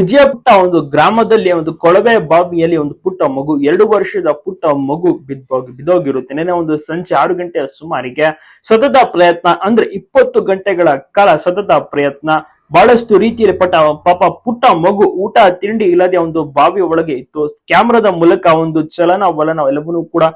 ವಿಜಯಪುರ ಒಂದು ಗ್ರಾಮದಲ್ಲಿ ಒಂದು ಕೊಳವೆ ಬಾವಿಯಲ್ಲಿ ಒಂದು ಪುಟ್ಟ ಮಗು, ಎರಡು ವರ್ಷದ ಪುಟ್ಟ ಮಗು ಬಿದ್ದೋಗಿ ಬಿದ್ದೋಗಿರುತ್ತೆ ನೆನೆ ಒಂದು ಸಂಜೆ ಆರು ಗಂಟೆಯ ಸುಮಾರಿಗೆ ಸತತ ಪ್ರಯತ್ನ, ಅಂದ್ರೆ ಇಪ್ಪತ್ತು ಗಂಟೆಗಳ ಕಾಲ ಸತತ ಪ್ರಯತ್ನ. ಬಹಳಷ್ಟು ರೀತಿಯಲ್ಲಿ ಪಟ್ಟ ಪಾಪ ಪುಟ್ಟ ಮಗು ಊಟ, ತಿಂಡಿ ಇಲ್ಲದೆ ಒಂದು ಬಾವಿ ಒಳಗೆ ಇತ್ತು. ಕ್ಯಾಮ್ರಾದ ಮೂಲಕ ಒಂದು ಚಲನ ವಲನ ಎಲ್ಲವನ್ನೂ ಕೂಡ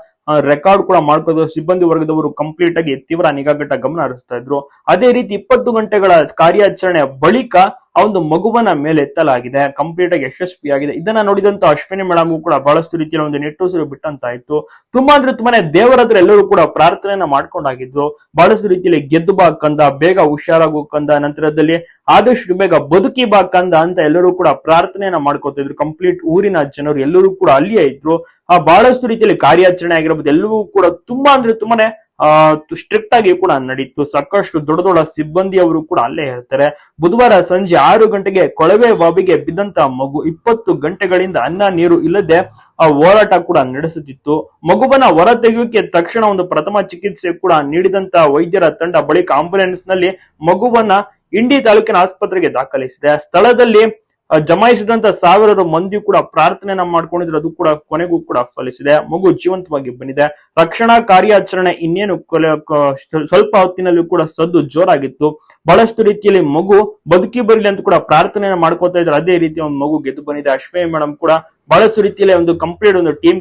ರೆಕಾರ್ಡ್ ಕೂಡ ಮಾಡ್ಕೋದು ಸಿಬ್ಬಂದಿ ವರ್ಗದವರು ಕಂಪ್ಲೀಟ್ ಆಗಿ ತೀವ್ರ ನಿಗಾಘಟ್ಟ ಗಮನ ಹರಿಸ್ತಾ ಇದ್ರು. ಅದೇ ರೀತಿ ಇಪ್ಪತ್ತು ಗಂಟೆಗಳ ಕಾರ್ಯಾಚರಣೆ ಬಳಿಕ ಆ ಒಂದು ಮಗುವನ ಮೇಲೆ ಎತ್ತಲಾಗಿದೆ ಕಂಪ್ಲೀಟ್ ಆಗಿ ಯಶಸ್ವಿಯಾಗಿದೆ. ಇದನ್ನ ನೋಡಿದಂತ ಅಶ್ವಿನಿ ಮೇಡಮ್ಗೂ ಕೂಡ ಬಹಳಷ್ಟು ರೀತಿಯಲ್ಲಿ ಒಂದು ನೆಟ್ಟುಸಿರು ಬಿಟ್ಟಂತಾಯ್ತು. ತುಂಬಾ ಅಂದ್ರೆ ತುಂಬಾನೇ ದೇವರ ಹತ್ರ ಎಲ್ಲರೂ ಕೂಡ ಪ್ರಾರ್ಥನೆಯನ್ನ ಮಾಡ್ಕೊಂಡಾಗಿದ್ರು. ಬಹಳಷ್ಟು ರೀತಿಯಲ್ಲಿ ಗೆದ್ದು ಬಾ ಕಂದ, ಬೇಗ ಹುಷಾರಾಗು ಕಂದ, ನಂತರದಲ್ಲಿ ಆದಷ್ಟು ಬೇಗ ಬದುಕಿ ಬಾ ಕಂದ ಅಂತ ಎಲ್ಲರೂ ಕೂಡ ಪ್ರಾರ್ಥನೆಯನ್ನ ಮಾಡ್ಕೋತಿದ್ರು ಕಂಪ್ಲೀಟ್ ಊರಿನ ಜನರು ಎಲ್ಲರೂ ಕೂಡ ಅಲ್ಲಿಯೇ ಇದ್ರು. ಆ ಬಹಳಷ್ಟು ರೀತಿಯಲ್ಲಿ ಕಾರ್ಯಾಚರಣೆ ಆಗಿರಬಹುದು ಎಲ್ಲವೂ ಕೂಡ ತುಂಬಾ ಅಂದ್ರೆ ತುಂಬಾನೇ ಸ್ಟ್ರಿಕ್ಟ್ ಆಗಿ ಕೂಡ ನಡೀತು. ಸಾಕಷ್ಟು ದೊಡ್ಡ ದೊಡ್ಡ ಸಿಬ್ಬಂದಿಯವರು ಕೂಡ ಅಲ್ಲೇ ಇರ್ತಾರೆ. ಬುಧವಾರ ಸಂಜೆ ಆರು ಗಂಟೆಗೆ ಕೊಳವೆ ಬಾವಿಗೆ ಬಿದ್ದಂತ ಮಗು ಇಪ್ಪತ್ತು ಗಂಟೆಗಳಿಂದ ಅನ್ನ, ನೀರು ಇಲ್ಲದೆ, ಆ, ಹೋರಾಟ ಕೂಡ ನಡೆಸುತ್ತಿತ್ತು. ಮಗುವನ್ನ ಹೊರ ತೆಗೆಯೋಕೆ ತಕ್ಷಣ ಒಂದು ಪ್ರಥಮ ಚಿಕಿತ್ಸೆ ಕೂಡ ನೀಡಿದಂತ ವೈದ್ಯರ ತಂಡ ಬಳಿಕ ಆಂಬುಲೆನ್ಸ್ನಲ್ಲಿ ಮಗುವನ್ನ ಇಂಡಿ ತಾಲೂಕಿನ ಆಸ್ಪತ್ರೆಗೆ ದಾಖಲಿಸಿದೆ. ಸ್ಥಳದಲ್ಲಿ ಜಮಾಯಿಸಿದಂತ ಸಾವಿರಾರು ಮಂದಿ ಕೂಡ ಪ್ರಾರ್ಥನೆಯನ್ನ ಮಾಡ್ಕೊಂಡಿದ್ರು. ಅದು ಕೂಡ ಕೊನೆಗೂ ಕೂಡ ಫಲಿಸಿದೆ. ಮಗು ಜೀವಂತವಾಗಿ ಬಂದಿದೆ. ರಕ್ಷಣಾ ಕಾರ್ಯಾಚರಣೆ ಇನ್ನೇನು ಸ್ವಲ್ಪ ಹೊತ್ತಿನಲ್ಲೂ ಕೂಡ ಸದ್ದು ಜೋರಾಗಿತ್ತು. ಬಹಳಷ್ಟು ರೀತಿಯಲ್ಲಿ ಮಗು ಬದುಕಿ ಬರಲಿ ಅಂತ ಕೂಡ ಪ್ರಾರ್ಥನೆಯನ್ನ ಮಾಡ್ಕೋತಾ ಇದ್ರು. ಅದೇ ರೀತಿ ಒಂದು ಮಗು ಗೆದ್ದು ಬಂದಿದೆ. ಅಶ್ವೇ ಮೇಡಮ್ ಕೂಡ ಬಹಳಷ್ಟು ರೀತಿಯಲ್ಲಿ ಒಂದು ಕಂಪ್ಲೀಟ್ ಒಂದು ಟೀಮ್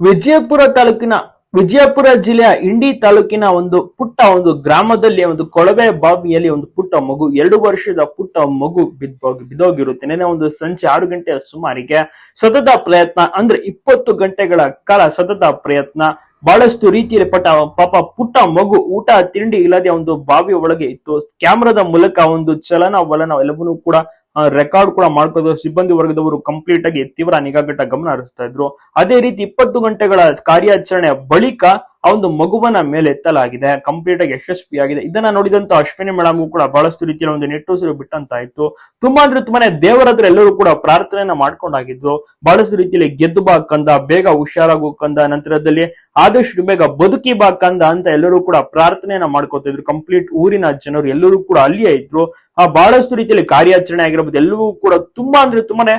ವಿಜಯಪುರ ತಾಲೂಕಿನ ವಿಜಯಪುರ ಜಿಲ್ಲೆಯ ಇಂಡಿ ತಾಲೂಕಿನ ಒಂದು ಪುಟ್ಟ ಒಂದು ಗ್ರಾಮದಲ್ಲಿ ಒಂದು ಕೊಳವೆ ಬಾವಿಯಲ್ಲಿ ಒಂದು ಪುಟ್ಟ ಮಗು, ಎರಡು ವರ್ಷದ ಪುಟ್ಟ ಮಗು ಬಿದ್ದೋಗಿ ಬಿದ್ದೋಗಿರುತ್ತೆ ನೆನೆ ಒಂದು ಸಂಜೆ ಆರು ಗಂಟೆಯ ಸುಮಾರಿಗೆ ಸತತ ಪ್ರಯತ್ನ, ಅಂದ್ರೆ ಇಪ್ಪತ್ತು ಗಂಟೆಗಳ ಕಾಲ ಸತತ ಪ್ರಯತ್ನ. ಬಹಳಷ್ಟು ರೀತಿಯಲ್ಲಿ ಪಟ್ಟ ಪಾಪ ಪುಟ್ಟ ಮಗು ಊಟ ತಿಂಡಿ ಇಲ್ಲದೆ ಒಂದು ಬಾವಿ ಒಳಗೆ ಇತ್ತು. ಕ್ಯಾಮ್ರಾದ ಮೂಲಕ ಒಂದು ಚಲನ ವಲನ ಎಲ್ಲವನ್ನೂ ಕೂಡ ರೆಕಾರ್ಡ್ ಕೂಡ ಮಾಡ್ಕೋದು ಸಿಬ್ಬಂದಿ ವರ್ಗದವರು ಕಂಪ್ಲೀಟ್ ಆಗಿ ತೀವ್ರ ನಿಗಾಘಟ್ಟ ಗಮನ ಹರಿಸ್ತಾ ಇದ್ರು. ಅದೇ ರೀತಿ ಇಪ್ಪತ್ತು ಗಂಟೆಗಳ ಕಾರ್ಯಾಚರಣೆ ಬಳಿಕ ಆ ಒಂದು ಮಗುವನ್ನ ಮೇಲೆ ಎತ್ತಲಾಗಿದೆ ಕಂಪ್ಲೀಟ್ ಆಗಿ ಯಶಸ್ವಿಯಾಗಿದೆ. ಇದನ್ನ ನೋಡಿದಂತ ಅಶ್ವಿನಿ ಮೇಡಮ್ಗೂ ಕೂಡ ಬಹಳಷ್ಟು ರೀತಿಯಲ್ಲಿ ಒಂದು ನೆಟ್ಟುಸಿರು ಬಿಟ್ಟಂತಾಯ್ತು. ತುಂಬಾ ಅಂದ್ರೆ ತುಂಬಾನೇ ದೇವರ ಎಲ್ಲರೂ ಕೂಡ ಪ್ರಾರ್ಥನೆಯನ್ನ ಮಾಡ್ಕೊಂಡಾಗಿದ್ರು. ಬಹಳಷ್ಟು ರೀತಿಯಲ್ಲಿ ಗೆದ್ದು ಬಾ ಕಂದ, ಬೇಗ ಹುಷಾರಾಗು ಕಂದ, ನಂತರದಲ್ಲಿ ಆದಷ್ಟು ಬೇಗ ಬದುಕಿ ಬಾ ಕಂದ ಅಂತ ಎಲ್ಲರೂ ಕೂಡ ಪ್ರಾರ್ಥನೆಯನ್ನ ಮಾಡ್ಕೋತಿದ್ರು ಕಂಪ್ಲೀಟ್ ಊರಿನ ಜನರು ಎಲ್ಲರೂ ಕೂಡ ಅಲ್ಲಿಯೇ ಇದ್ರು. ಆ ಬಹಳಷ್ಟು ರೀತಿಯಲ್ಲಿ ಕಾರ್ಯಾಚರಣೆ ಆಗಿರ್ಬೋದು, ಎಲ್ಲವೂ ಕೂಡ ತುಂಬಾ ಅಂದ್ರೆ ತುಂಬಾನೇ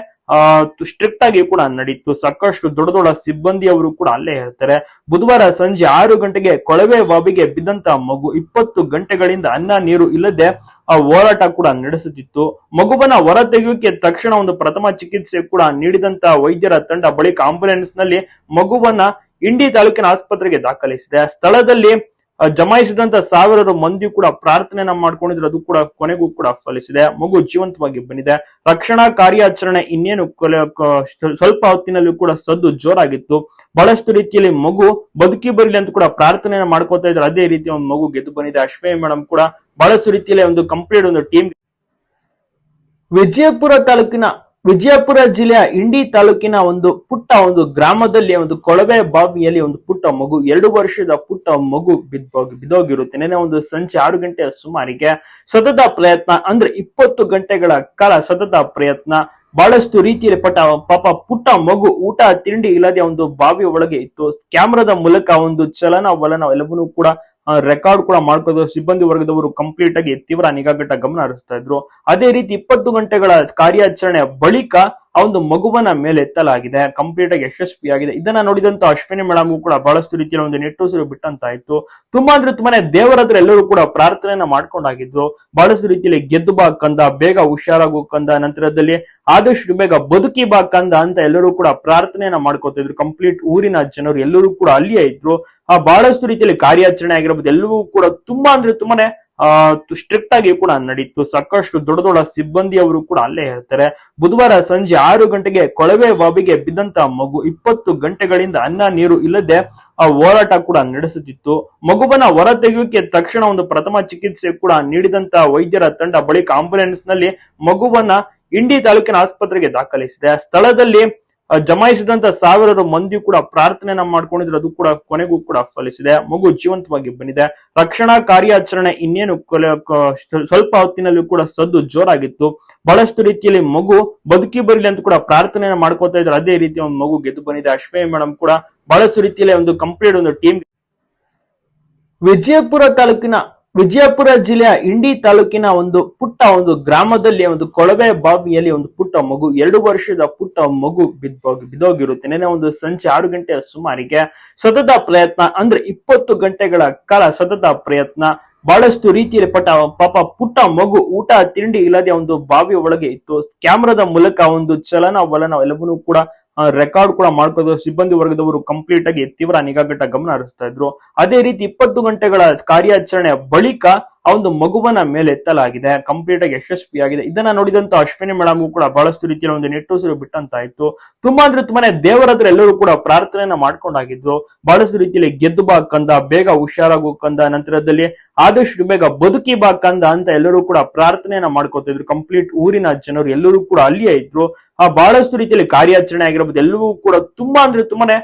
ಸ್ಟ್ರಿಕ್ಟ್ ಆಗಿ ಕೂಡ ನಡೀತು. ಸಾಕಷ್ಟು ದೊಡ್ಡ ದೊಡ್ಡ ಸಿಬ್ಬಂದಿಯವರು ಕೂಡ ಅಲ್ಲೇ ಇರ್ತಾರೆ. ಬುಧವಾರ ಸಂಜೆ ಆರು ಗಂಟೆಗೆ ಕೊಳವೆ ಬಾವಿಗೆ ಬಿದ್ದಂತ ಮಗು ಇಪ್ಪತ್ತು ಗಂಟೆಗಳಿಂದ ಅನ್ನ, ನೀರು ಇಲ್ಲದೆ, ಆ, ಹೋರಾಟ ಕೂಡ ನಡೆಸುತ್ತಿತ್ತು. ಮಗುವನ್ನ ಹೊರ ತೆಗೆಯೋಕೆ ತಕ್ಷಣ ಒಂದು ಪ್ರಥಮ ಚಿಕಿತ್ಸೆ ಕೂಡ ನೀಡಿದಂತ ವೈದ್ಯರ ತಂಡ ಬಳಿಕ ಆಂಬುಲೆನ್ಸ್ನಲ್ಲಿ ಮಗುವನ್ನ ಇಂಡಿ ತಾಲೂಕಿನ ಆಸ್ಪತ್ರೆಗೆ ದಾಖಲಿಸಿದೆ. ಸ್ಥಳದಲ್ಲಿ ಜಮಾಯಿಸಿದಂತ ಸಾವಿರಾರು ಮಂದಿ ಕೂಡ ಪ್ರಾರ್ಥನೆಯನ್ನ ಮಾಡ್ಕೊಂಡಿದ್ರು. ಅದು ಕೂಡ ಕೊನೆಗೂ ಕೂಡ ಫಲಿಸಿದೆ. ಮಗು ಜೀವಂತವಾಗಿ ಬಂದಿದೆ. ರಕ್ಷಣಾ ಕಾರ್ಯಾಚರಣೆ ಇನ್ನೇನು ಸ್ವಲ್ಪ ಹೊತ್ತಿನಲ್ಲಿ ಕೂಡ ಸದ್ದು ಜೋರಾಗಿತ್ತು. ಬಹಳಷ್ಟು ರೀತಿಯಲ್ಲಿ ಮಗು ಬದುಕಿ ಬರಲಿ ಅಂತ ಕೂಡ ಪ್ರಾರ್ಥನೆಯನ್ನ ಮಾಡ್ಕೋತಾ ಇದ್ರು. ಅದೇ ರೀತಿ ಒಂದು ಮಗು ಗೆದ್ದು ಬಂದಿದೆ. ಅಶ್ವೇ ಮೇಡಮ್ ಕೂಡ ಬಹಳಷ್ಟು ರೀತಿಯಲ್ಲಿ ಒಂದು ಕಂಪ್ಲೀಟ್ ಒಂದು ಟೀಮ್ ವಿಜಯಪುರ ತಾಲೂಕಿನ ವಿಜಯಪುರ ಜಿಲ್ಲೆಯ ಇಂಡಿ ತಾಲೂಕಿನ ಒಂದು ಪುಟ್ಟ ಒಂದು ಗ್ರಾಮದಲ್ಲಿ ಒಂದು ಕೊಳವೆ ಬಾವಿಯಲ್ಲಿ ಒಂದು ಪುಟ್ಟ ಮಗು, ಎರಡು ವರ್ಷದ ಪುಟ್ಟ ಮಗು ಬಿದ್ದೋಗಿ ಬಿದ್ದೋಗಿರುತ್ತೆ ನೆನೆ ಒಂದು ಸಂಜೆ ಆರು ಗಂಟೆಯ ಸುಮಾರಿಗೆ ಸತತ ಪ್ರಯತ್ನ, ಅಂದ್ರೆ ಇಪ್ಪತ್ತು ಗಂಟೆಗಳ ಕಾಲ ಸತತ ಪ್ರಯತ್ನ. ಬಹಳಷ್ಟು ರೀತಿಯಲ್ಲಿ ಪಟ್ಟ ಪಾಪ ಪುಟ್ಟ ಮಗು ಊಟ ತಿಂಡಿ ಇಲ್ಲದೆ ಒಂದು ಬಾವಿ ಒಳಗೆ ಇತ್ತು. ಕ್ಯಾಮ್ರಾದ ಮೂಲಕ ಒಂದು ಚಲನ ವಲನ ಎಲ್ಲವನ್ನೂ ಕೂಡ ರೆಕಾರ್ಡ್ ಕೂಡ ಮಾಡ್ಕೋದು ಸಿಬ್ಬಂದಿ ವರ್ಗದವರು ಕಂಪ್ಲೀಟ್ ಆಗಿ ತೀವ್ರ ನಿಗಾಘಟ್ಟ ಗಮನ ಹರಿಸ್ತಾ ಇದ್ರು. ಅದೇ ರೀತಿ ಇಪ್ಪತ್ತು ಗಂಟೆಗಳ ಕಾರ್ಯಾಚರಣೆ ಬಳಿಕ ಆ ಒಂದು ಮಗುವನ್ನ ಮೇಲೆ ಎತ್ತಲಾಗಿದೆ ಕಂಪ್ಲೀಟ್ ಆಗಿ ಯಶಸ್ವಿಯಾಗಿದೆ. ಇದನ್ನ ನೋಡಿದಂತ ಅಶ್ವಿನಿ ಮೇಡಮ್ ಕೂಡ ಬಹಳಷ್ಟು ರೀತಿಯಲ್ಲಿ ಒಂದು ನೆಟ್ಟುಸಿರು ಬಿಟ್ಟಂತಾಯ್ತು. ತುಂಬಾ ಅಂದ್ರೆ ತುಂಬಾನೇ ದೇವರ ಹತ್ರ ಎಲ್ಲರೂ ಕೂಡ ಪ್ರಾರ್ಥನೆಯನ್ನ ಮಾಡ್ಕೊಂಡಾಗಿದ್ರು. ಬಹಳಷ್ಟು ರೀತಿಯಲ್ಲಿ ಗೆದ್ದು ಬಾ ಕಂದ, ಬೇಗ ಹುಷಾರಾಗು ಕಂದ, ನಂತರದಲ್ಲಿ ಆದಷ್ಟು ಬೇಗ ಬದುಕಿ ಬಾ ಕಂದ ಅಂತ ಎಲ್ಲರೂ ಕೂಡ ಪ್ರಾರ್ಥನೆಯನ್ನ ಮಾಡ್ಕೋತಿದ್ರು ಕಂಪ್ಲೀಟ್ ಊರಿನ ಜನರು ಎಲ್ಲರೂ ಕೂಡ ಅಲ್ಲಿಯೇ ಇದ್ರು. ಆ ಬಹಳಷ್ಟು ರೀತಿಯಲ್ಲಿ ಕಾರ್ಯಾಚರಣೆ ಆಗಿರ್ಬೋದು, ಎಲ್ಲವೂ ಕೂಡ ತುಂಬಾ ಅಂದ್ರೆ ತುಂಬಾನೇ ಸ್ಟ್ರಿಕ್ಟ್ ಆಗಿ ಕೂಡ ನಡೀತು. ಸಾಕಷ್ಟು ದೊಡ್ಡ ದೊಡ್ಡ ಸಿಬ್ಬಂದಿಯವರು ಕೂಡ ಅಲ್ಲೇ ಹೇಳ್ತಾರೆ ಬುಧವಾರ ಸಂಜೆ ಆರು ಗಂಟೆಗೆ ಕೊಳವೆ ಬಾವಿಗೆ ಬಿದ್ದಂತ ಮಗು ಇಪ್ಪತ್ತು ಗಂಟೆಗಳಿಂದ ಅನ್ನ, ನೀರು ಇಲ್ಲದೆ, ಆ, ಹೋರಾಟ ಕೂಡ ನಡೆಸುತ್ತಿತ್ತು. ಮಗುವನ್ನ ಹೊರ ತೆಗೆಯೋಕೆ ತಕ್ಷಣ ಒಂದು ಪ್ರಥಮ ಚಿಕಿತ್ಸೆ ಕೂಡ ನೀಡಿದಂತ ವೈದ್ಯರ ತಂಡ ಬಳಿಕ ಆಂಬುಲೆನ್ಸ್ನಲ್ಲಿ ಮಗುವನ್ನ ಇಂಡಿ ತಾಲೂಕಿನ ಆಸ್ಪತ್ರೆಗೆ ದಾಖಲಿಸಿದೆ. ಸ್ಥಳದಲ್ಲಿ ಜಮಾಯಿಸಿದಂತ ಸಾವಿರಾರು ಮಂದಿ ಕೂಡ ಪ್ರಾರ್ಥನೆಯನ್ನ ಮಾಡ್ಕೊಂಡಿದ್ರು. ಅದು ಕೂಡ ಕೊನೆಗೂ ಕೂಡ ಫಲಿಸಿದೆ. ಮಗು ಜೀವಂತವಾಗಿ ಬಂದಿದೆ. ರಕ್ಷಣಾ ಕಾರ್ಯಾಚರಣೆ ಇನ್ನೇನು ಸ್ವಲ್ಪ ಹೊತ್ತಿನಲ್ಲೂ ಕೂಡ ಸದ್ದು ಜೋರಾಗಿತ್ತು. ಬಹಳಷ್ಟು ರೀತಿಯಲ್ಲಿ ಮಗು ಬದುಕಿ ಬರಲಿ ಅಂತ ಕೂಡ ಪ್ರಾರ್ಥನೆಯನ್ನ ಮಾಡ್ಕೋತಾ ಇದ್ರು. ಅದೇ ರೀತಿ ಒಂದು ಮಗು ಗೆದ್ದು ಬಂದಿದೆ. ಅಶ್ವೇ ಮೇಡಮ್ ಕೂಡ ಬಹಳಷ್ಟು ರೀತಿಯಲ್ಲಿ ಒಂದು ಕಂಪ್ಲೀಟ್ ಒಂದು ಟೀಮ್ ವಿಜಯಪುರ ತಾಲೂಕಿನ ವಿಜಯಪುರ ಜಿಲ್ಲೆಯ ಇಂಡಿ ತಾಲೂಕಿನ ಒಂದು ಪುಟ್ಟ ಒಂದು ಗ್ರಾಮದಲ್ಲಿ ಒಂದು ಕೊಳವೆ ಬಾವಿಯಲ್ಲಿ ಒಂದು ಪುಟ್ಟ ಮಗು, ಎರಡು ವರ್ಷದ ಪುಟ್ಟ ಮಗು ಬಿದ್ದೋಗಿ ಬಿದ್ದೋಗಿರುತ್ತೆ ನೆನೆ ಒಂದು ಸಂಜೆ ಆರು ಗಂಟೆಯ ಸುಮಾರಿಗೆ ಸತತ ಪ್ರಯತ್ನ, ಅಂದ್ರೆ ಇಪ್ಪತ್ತು ಗಂಟೆಗಳ ಕಾಲ ಸತತ ಪ್ರಯತ್ನ. ಬಹಳಷ್ಟು ರೀತಿಯಲ್ಲಿ ಪಟ್ಟ ಪಾಪ ಪುಟ್ಟ ಮಗು ಊಟ ತಿಂಡಿ ಇಲ್ಲದೆ ಒಂದು ಬಾವಿ ಒಳಗೆ ಇತ್ತು. ಕ್ಯಾಮ್ರಾದ ಮೂಲಕ ಒಂದು ಚಲನ ವಲನ ಎಲ್ಲವನ್ನೂ ಕೂಡ ರೆಕಾರ್ಡ್ ಕೂಡ ಮಾಡ್ಕೋದು ಸಿಬ್ಬಂದಿ ವರ್ಗದವರು ಕಂಪ್ಲೀಟ್ ಆಗಿ ತೀವ್ರ ನಿಗಾಘಟ್ಟ ಗಮನ ಹರಿಸ್ತಾ ಇದ್ರು. ಅದೇ ರೀತಿ ಇಪ್ಪತ್ತು ಗಂಟೆಗಳ ಕಾರ್ಯಾಚರಣೆ ಬಳಿಕ ಆ ಒಂದು ಮಗುವನ ಮೇಲೆ ಎತ್ತಲಾಗಿದೆ ಕಂಪ್ಲೀಟ್ ಆಗಿ ಯಶಸ್ವಿಯಾಗಿದೆ. ಇದನ್ನ ನೋಡಿದಂತ ಅಶ್ವಿನಿ ಮೇಡಮ್ ಕೂಡ ಬಹಳಷ್ಟು ರೀತಿಯ ಒಂದು ನೆಟ್ಟುಸಿರು ಬಿಟ್ಟಂತಾಯ್ತು. ತುಂಬಾ ಅಂದ್ರೆ ತುಂಬಾನೇ ದೇವರ ಹತ್ರ ಎಲ್ಲರೂ ಕೂಡ ಪ್ರಾರ್ಥನೆಯನ್ನ ಮಾಡ್ಕೊಂಡಾಗಿದ್ರು. ಬಹಳಷ್ಟು ರೀತಿಯಲ್ಲಿ ಗೆದ್ದು ಬಾ ಕಂದ, ಬೇಗ ಹುಷಾರಾಗು ಕಂದ, ನಂತರದಲ್ಲಿ ಆದಷ್ಟು ಬೇಗ ಬದುಕಿ ಬಾ ಕಂದ ಅಂತ ಎಲ್ಲರೂ ಕೂಡ ಪ್ರಾರ್ಥನೆಯನ್ನ ಮಾಡ್ಕೋತಿದ್ರು ಕಂಪ್ಲೀಟ್ ಊರಿನ ಜನರು ಎಲ್ಲರೂ ಕೂಡ ಅಲ್ಲಿಯೇ ಇದ್ರು. ಆ ಬಹಳಷ್ಟು ರೀತಿಯಲ್ಲಿ ಕಾರ್ಯಾಚರಣೆ ಆಗಿರ್ಬೋದು, ಎಲ್ಲವೂ ಕೂಡ ತುಂಬಾ ಅಂದ್ರೆ ತುಂಬಾನೇ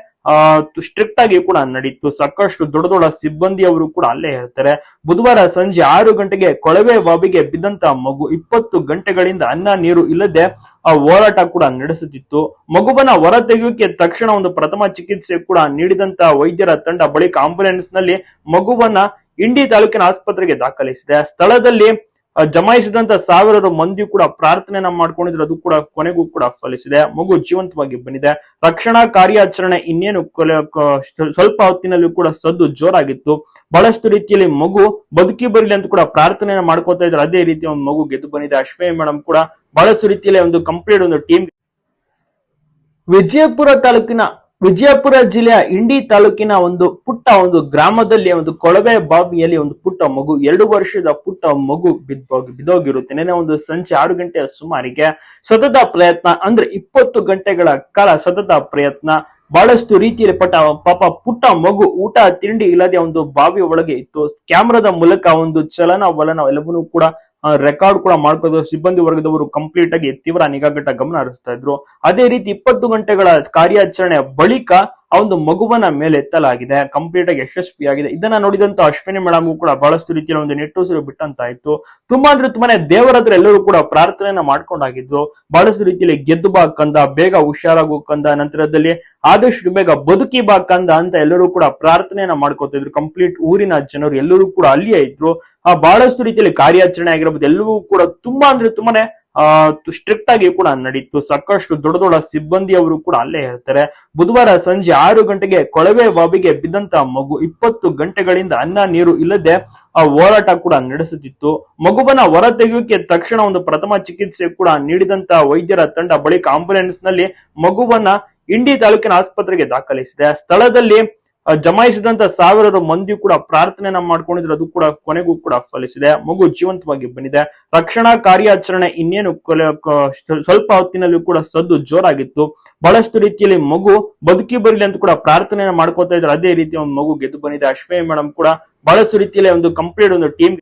ಸ್ಟ್ರಿಕ್ಟ್ ಆಗಿ ಕೂಡ ನಡೀತು. ಸಾಕಷ್ಟು ದೊಡ್ಡ ದೊಡ್ಡ ಸಿಬ್ಬಂದಿಯವರು ಕೂಡ ಅಲ್ಲೇ ಇರ್ತಾರೆ. ಬುಧವಾರ ಸಂಜೆ ಆರು ಗಂಟೆಗೆ ಕೊಳವೆ ಬಾವಿಗೆ ಬಿದ್ದಂತ ಮಗು ಇಪ್ಪತ್ತು ಗಂಟೆಗಳಿಂದ ಅನ್ನ, ನೀರು ಇಲ್ಲದೆ, ಆ, ಹೋರಾಟ ಕೂಡ ನಡೆಸುತ್ತಿತ್ತು. ಮಗುವನ್ನ ಹೊರ ತೆಗೆಯೋಕೆ ತಕ್ಷಣ ಒಂದು ಪ್ರಥಮ ಚಿಕಿತ್ಸೆ ಕೂಡ ನೀಡಿದಂತ ವೈದ್ಯರ ತಂಡ ಬಳಿಕ ಆಂಬುಲೆನ್ಸ್ನಲ್ಲಿ ಮಗುವನ್ನ ಇಂಡಿ ತಾಲೂಕಿನ ಆಸ್ಪತ್ರೆಗೆ ದಾಖಲಿಸಿದೆ. ಸ್ಥಳದಲ್ಲಿ ಜಮಾಯಿಸಿದಂತ ಸಾವಿರಾರು ಮಂದಿ ಕೂಡ ಪ್ರಾರ್ಥನೆಯನ್ನ ಮಾಡ್ಕೊಂಡಿದ್ರು. ಅದು ಕೂಡ ಕೊನೆಗೂ ಕೂಡ ಫಲಿಸಿದೆ. ಮಗು ಜೀವಂತವಾಗಿ ಬಂದಿದೆ. ರಕ್ಷಣಾ ಕಾರ್ಯಾಚರಣೆ ಇನ್ನೇನು ಸ್ವಲ್ಪ ಹೊತ್ತಿನಲ್ಲೂ ಕೂಡ ಸದ್ದು ಜೋರಾಗಿತ್ತು. ಬಹಳಷ್ಟು ರೀತಿಯಲ್ಲಿ ಮಗು ಬದುಕಿ ಬರಲಿ ಅಂತ ಕೂಡ ಪ್ರಾರ್ಥನೆಯನ್ನ ಮಾಡ್ಕೋತಾ ಇದ್ರು. ಅದೇ ರೀತಿ ಒಂದು ಮಗು ಗೆದ್ದು ಬಂದಿದೆ. ಅಶ್ವೇ ಮೇಡಮ್ ಕೂಡ ಬಹಳಷ್ಟು ರೀತಿಯಲ್ಲಿ ಒಂದು ಕಂಪ್ಲೀಟ್ ಒಂದು ಟೀಮ್ ವಿಜಯಪುರ ತಾಲೂಕಿನ ವಿಜಯಪುರ ಜಿಲ್ಲೆಯ ಇಂಡಿ ತಾಲೂಕಿನ ಒಂದು ಪುಟ್ಟ ಒಂದು ಗ್ರಾಮದಲ್ಲಿ ಒಂದು ಕೊಳವೆ ಬಾವಿಯಲ್ಲಿ ಒಂದು ಪುಟ್ಟ ಮಗು, ಎರಡು ವರ್ಷದ ಪುಟ್ಟ ಮಗು ಬಿದ್ದೋಗಿ ಬಿದ್ದೋಗಿರುತ್ತೆ. ನೆನೆ ಒಂದು ಸಂಜೆ ಆರು ಗಂಟೆಯ ಸುಮಾರಿಗೆ ಸತತ ಪ್ರಯತ್ನ, ಅಂದ್ರೆ ಇಪ್ಪತ್ತು ಗಂಟೆಗಳ ಕಾಲ ಸತತ ಪ್ರಯತ್ನ. ಬಹಳಷ್ಟು ರೀತಿಯಲ್ಲಿ ಪಟ್ಟ ಪಾಪ ಪುಟ್ಟ ಮಗು ಊಟ ತಿಂಡಿ ಇಲ್ಲದೆ ಒಂದು ಬಾವಿ ಒಳಗೆ ಇತ್ತು. ಕ್ಯಾಮ್ರಾದ ಮೂಲಕ ಒಂದು ಚಲನ ವಲನ ಎಲ್ಲವನ್ನೂ ಕೂಡ ರೆಕಾರ್ಡ್ ಕೂಡ ಮಾಡ್ಕೋದು ಸಿಬ್ಬಂದಿ ವರ್ಗದವರು ಕಂಪ್ಲೀಟ್ ಆಗಿ ತೀವ್ರ ನಿಗಾಘಟ್ಟ ಗಮನ ಹರಿಸ್ತಾ ಇದ್ರು. ಅದೇ ರೀತಿ ಇಪ್ಪತ್ತು ಗಂಟೆಗಳ ಕಾರ್ಯಾಚರಣೆ ಬಳಿಕ ಆ ಒಂದು ಮಗುವನ ಮೇಲೆ ಎತ್ತಲಾಗಿದೆ ಕಂಪ್ಲೀಟ್ ಆಗಿ ಯಶಸ್ವಿಯಾಗಿದೆ. ಇದನ್ನ ನೋಡಿದಂತ ಅಶ್ವಿನಿ ಮೇಡಮ್ ಕೂಡ ಬಹಳಷ್ಟು ರೀತಿಯ ಒಂದು ನೆಟ್ಟುಸಿರು ಬಿಟ್ಟಂತಾಯ್ತು. ತುಂಬಾ ಅಂದ್ರೆ ತುಂಬಾನೇ ದೇವರ ಹತ್ರ ಎಲ್ಲರೂ ಕೂಡ ಪ್ರಾರ್ಥನೆಯನ್ನ ಮಾಡ್ಕೊಂಡಾಗಿದ್ರು. ಬಹಳಷ್ಟು ರೀತಿಯಲ್ಲಿ ಗೆದ್ದು ಬಾ ಕಂದ, ಬೇಗ ಹುಷಾರಾಗು ಕಂದ, ನಂತರದಲ್ಲಿ ಆದಷ್ಟು ಬೇಗ ಬದುಕಿ ಬಾ ಕಂದ ಅಂತ ಎಲ್ಲರೂ ಕೂಡ ಪ್ರಾರ್ಥನೆಯನ್ನ ಮಾಡ್ಕೋತಿದ್ರು ಕಂಪ್ಲೀಟ್ ಊರಿನ ಜನರು ಎಲ್ಲರೂ ಕೂಡ ಅಲ್ಲಿಯೇ ಇದ್ರು. ಆ ಬಹಳಷ್ಟು ರೀತಿಯಲ್ಲಿ ಕಾರ್ಯಾಚರಣೆ ಆಗಿರ್ಬೋದು, ಎಲ್ಲವೂ ಕೂಡ ತುಂಬಾ ಅಂದ್ರೆ ತುಂಬಾನೇ ಸ್ಟ್ರಿಕ್ಟ್ ಆಗಿ ಕೂಡ ನಡೀತು. ಸಾಕಷ್ಟು ದೊಡ್ಡ ದೊಡ್ಡ ಸಿಬ್ಬಂದಿಯವರು ಕೂಡ ಅಲ್ಲೇ ಇರ್ತಾರೆ. ಬುಧವಾರ ಸಂಜೆ ಆರು ಗಂಟೆಗೆ ಕೊಳವೆ ಬಾವಿಗೆ ಬಿದ್ದಂತ ಮಗು ಇಪ್ಪತ್ತು ಗಂಟೆಗಳಿಂದ ಅನ್ನ, ನೀರು ಇಲ್ಲದೆ, ಆ, ಹೋರಾಟ ಕೂಡ ನಡೆಸುತ್ತಿತ್ತು. ಮಗುವನ್ನ ಹೊರ ತೆಗೆಯೋಕೆ ತಕ್ಷಣ ಒಂದು ಪ್ರಥಮ ಚಿಕಿತ್ಸೆ ಕೂಡ ನೀಡಿದಂತ ವೈದ್ಯರ ತಂಡ ಬಳಿಕ ಆಂಬುಲೆನ್ಸ್ನಲ್ಲಿ ಮಗುವನ್ನ ಇಂಡಿ ತಾಲೂಕಿನ ಆಸ್ಪತ್ರೆಗೆ ದಾಖಲಿಸಿದೆ. ಸ್ಥಳದಲ್ಲಿ ಜಮಾಯಿಸಿದಂತ ಸಾವಿರಾರು ಮಂದಿ ಕೂಡ ಪ್ರಾರ್ಥನೆಯನ್ನ ಮಾಡ್ಕೊಂಡಿದ್ರು. ಅದು ಕೂಡ ಕೊನೆಗೂ ಕೂಡ ಫಲಿಸಿದೆ. ಮಗು ಜೀವಂತವಾಗಿ ಬಂದಿದೆ. ರಕ್ಷಣಾ ಕಾರ್ಯಾಚರಣೆ ಇನ್ನೇನು ಸ್ವಲ್ಪ ಹೊತ್ತಿನಲ್ಲಿ ಕೂಡ ಸದ್ದು ಜೋರಾಗಿತ್ತು. ಬಹಳಷ್ಟು ರೀತಿಯಲ್ಲಿ ಮಗು ಬದುಕಿ ಬರಲಿ ಅಂತ ಕೂಡ ಪ್ರಾರ್ಥನೆಯನ್ನ ಮಾಡ್ಕೋತಾ ಇದ್ರು. ಅದೇ ರೀತಿ ಒಂದು ಮಗು ಗೆದ್ದು ಬಂದಿದೆ. ಅಶ್ವೇ ಮೇಡಮ್ ಕೂಡ ಬಹಳಷ್ಟು ರೀತಿಯಲ್ಲಿ ಒಂದು ಕಂಪ್ಲೀಟ್ ಒಂದು ಟೀಮ್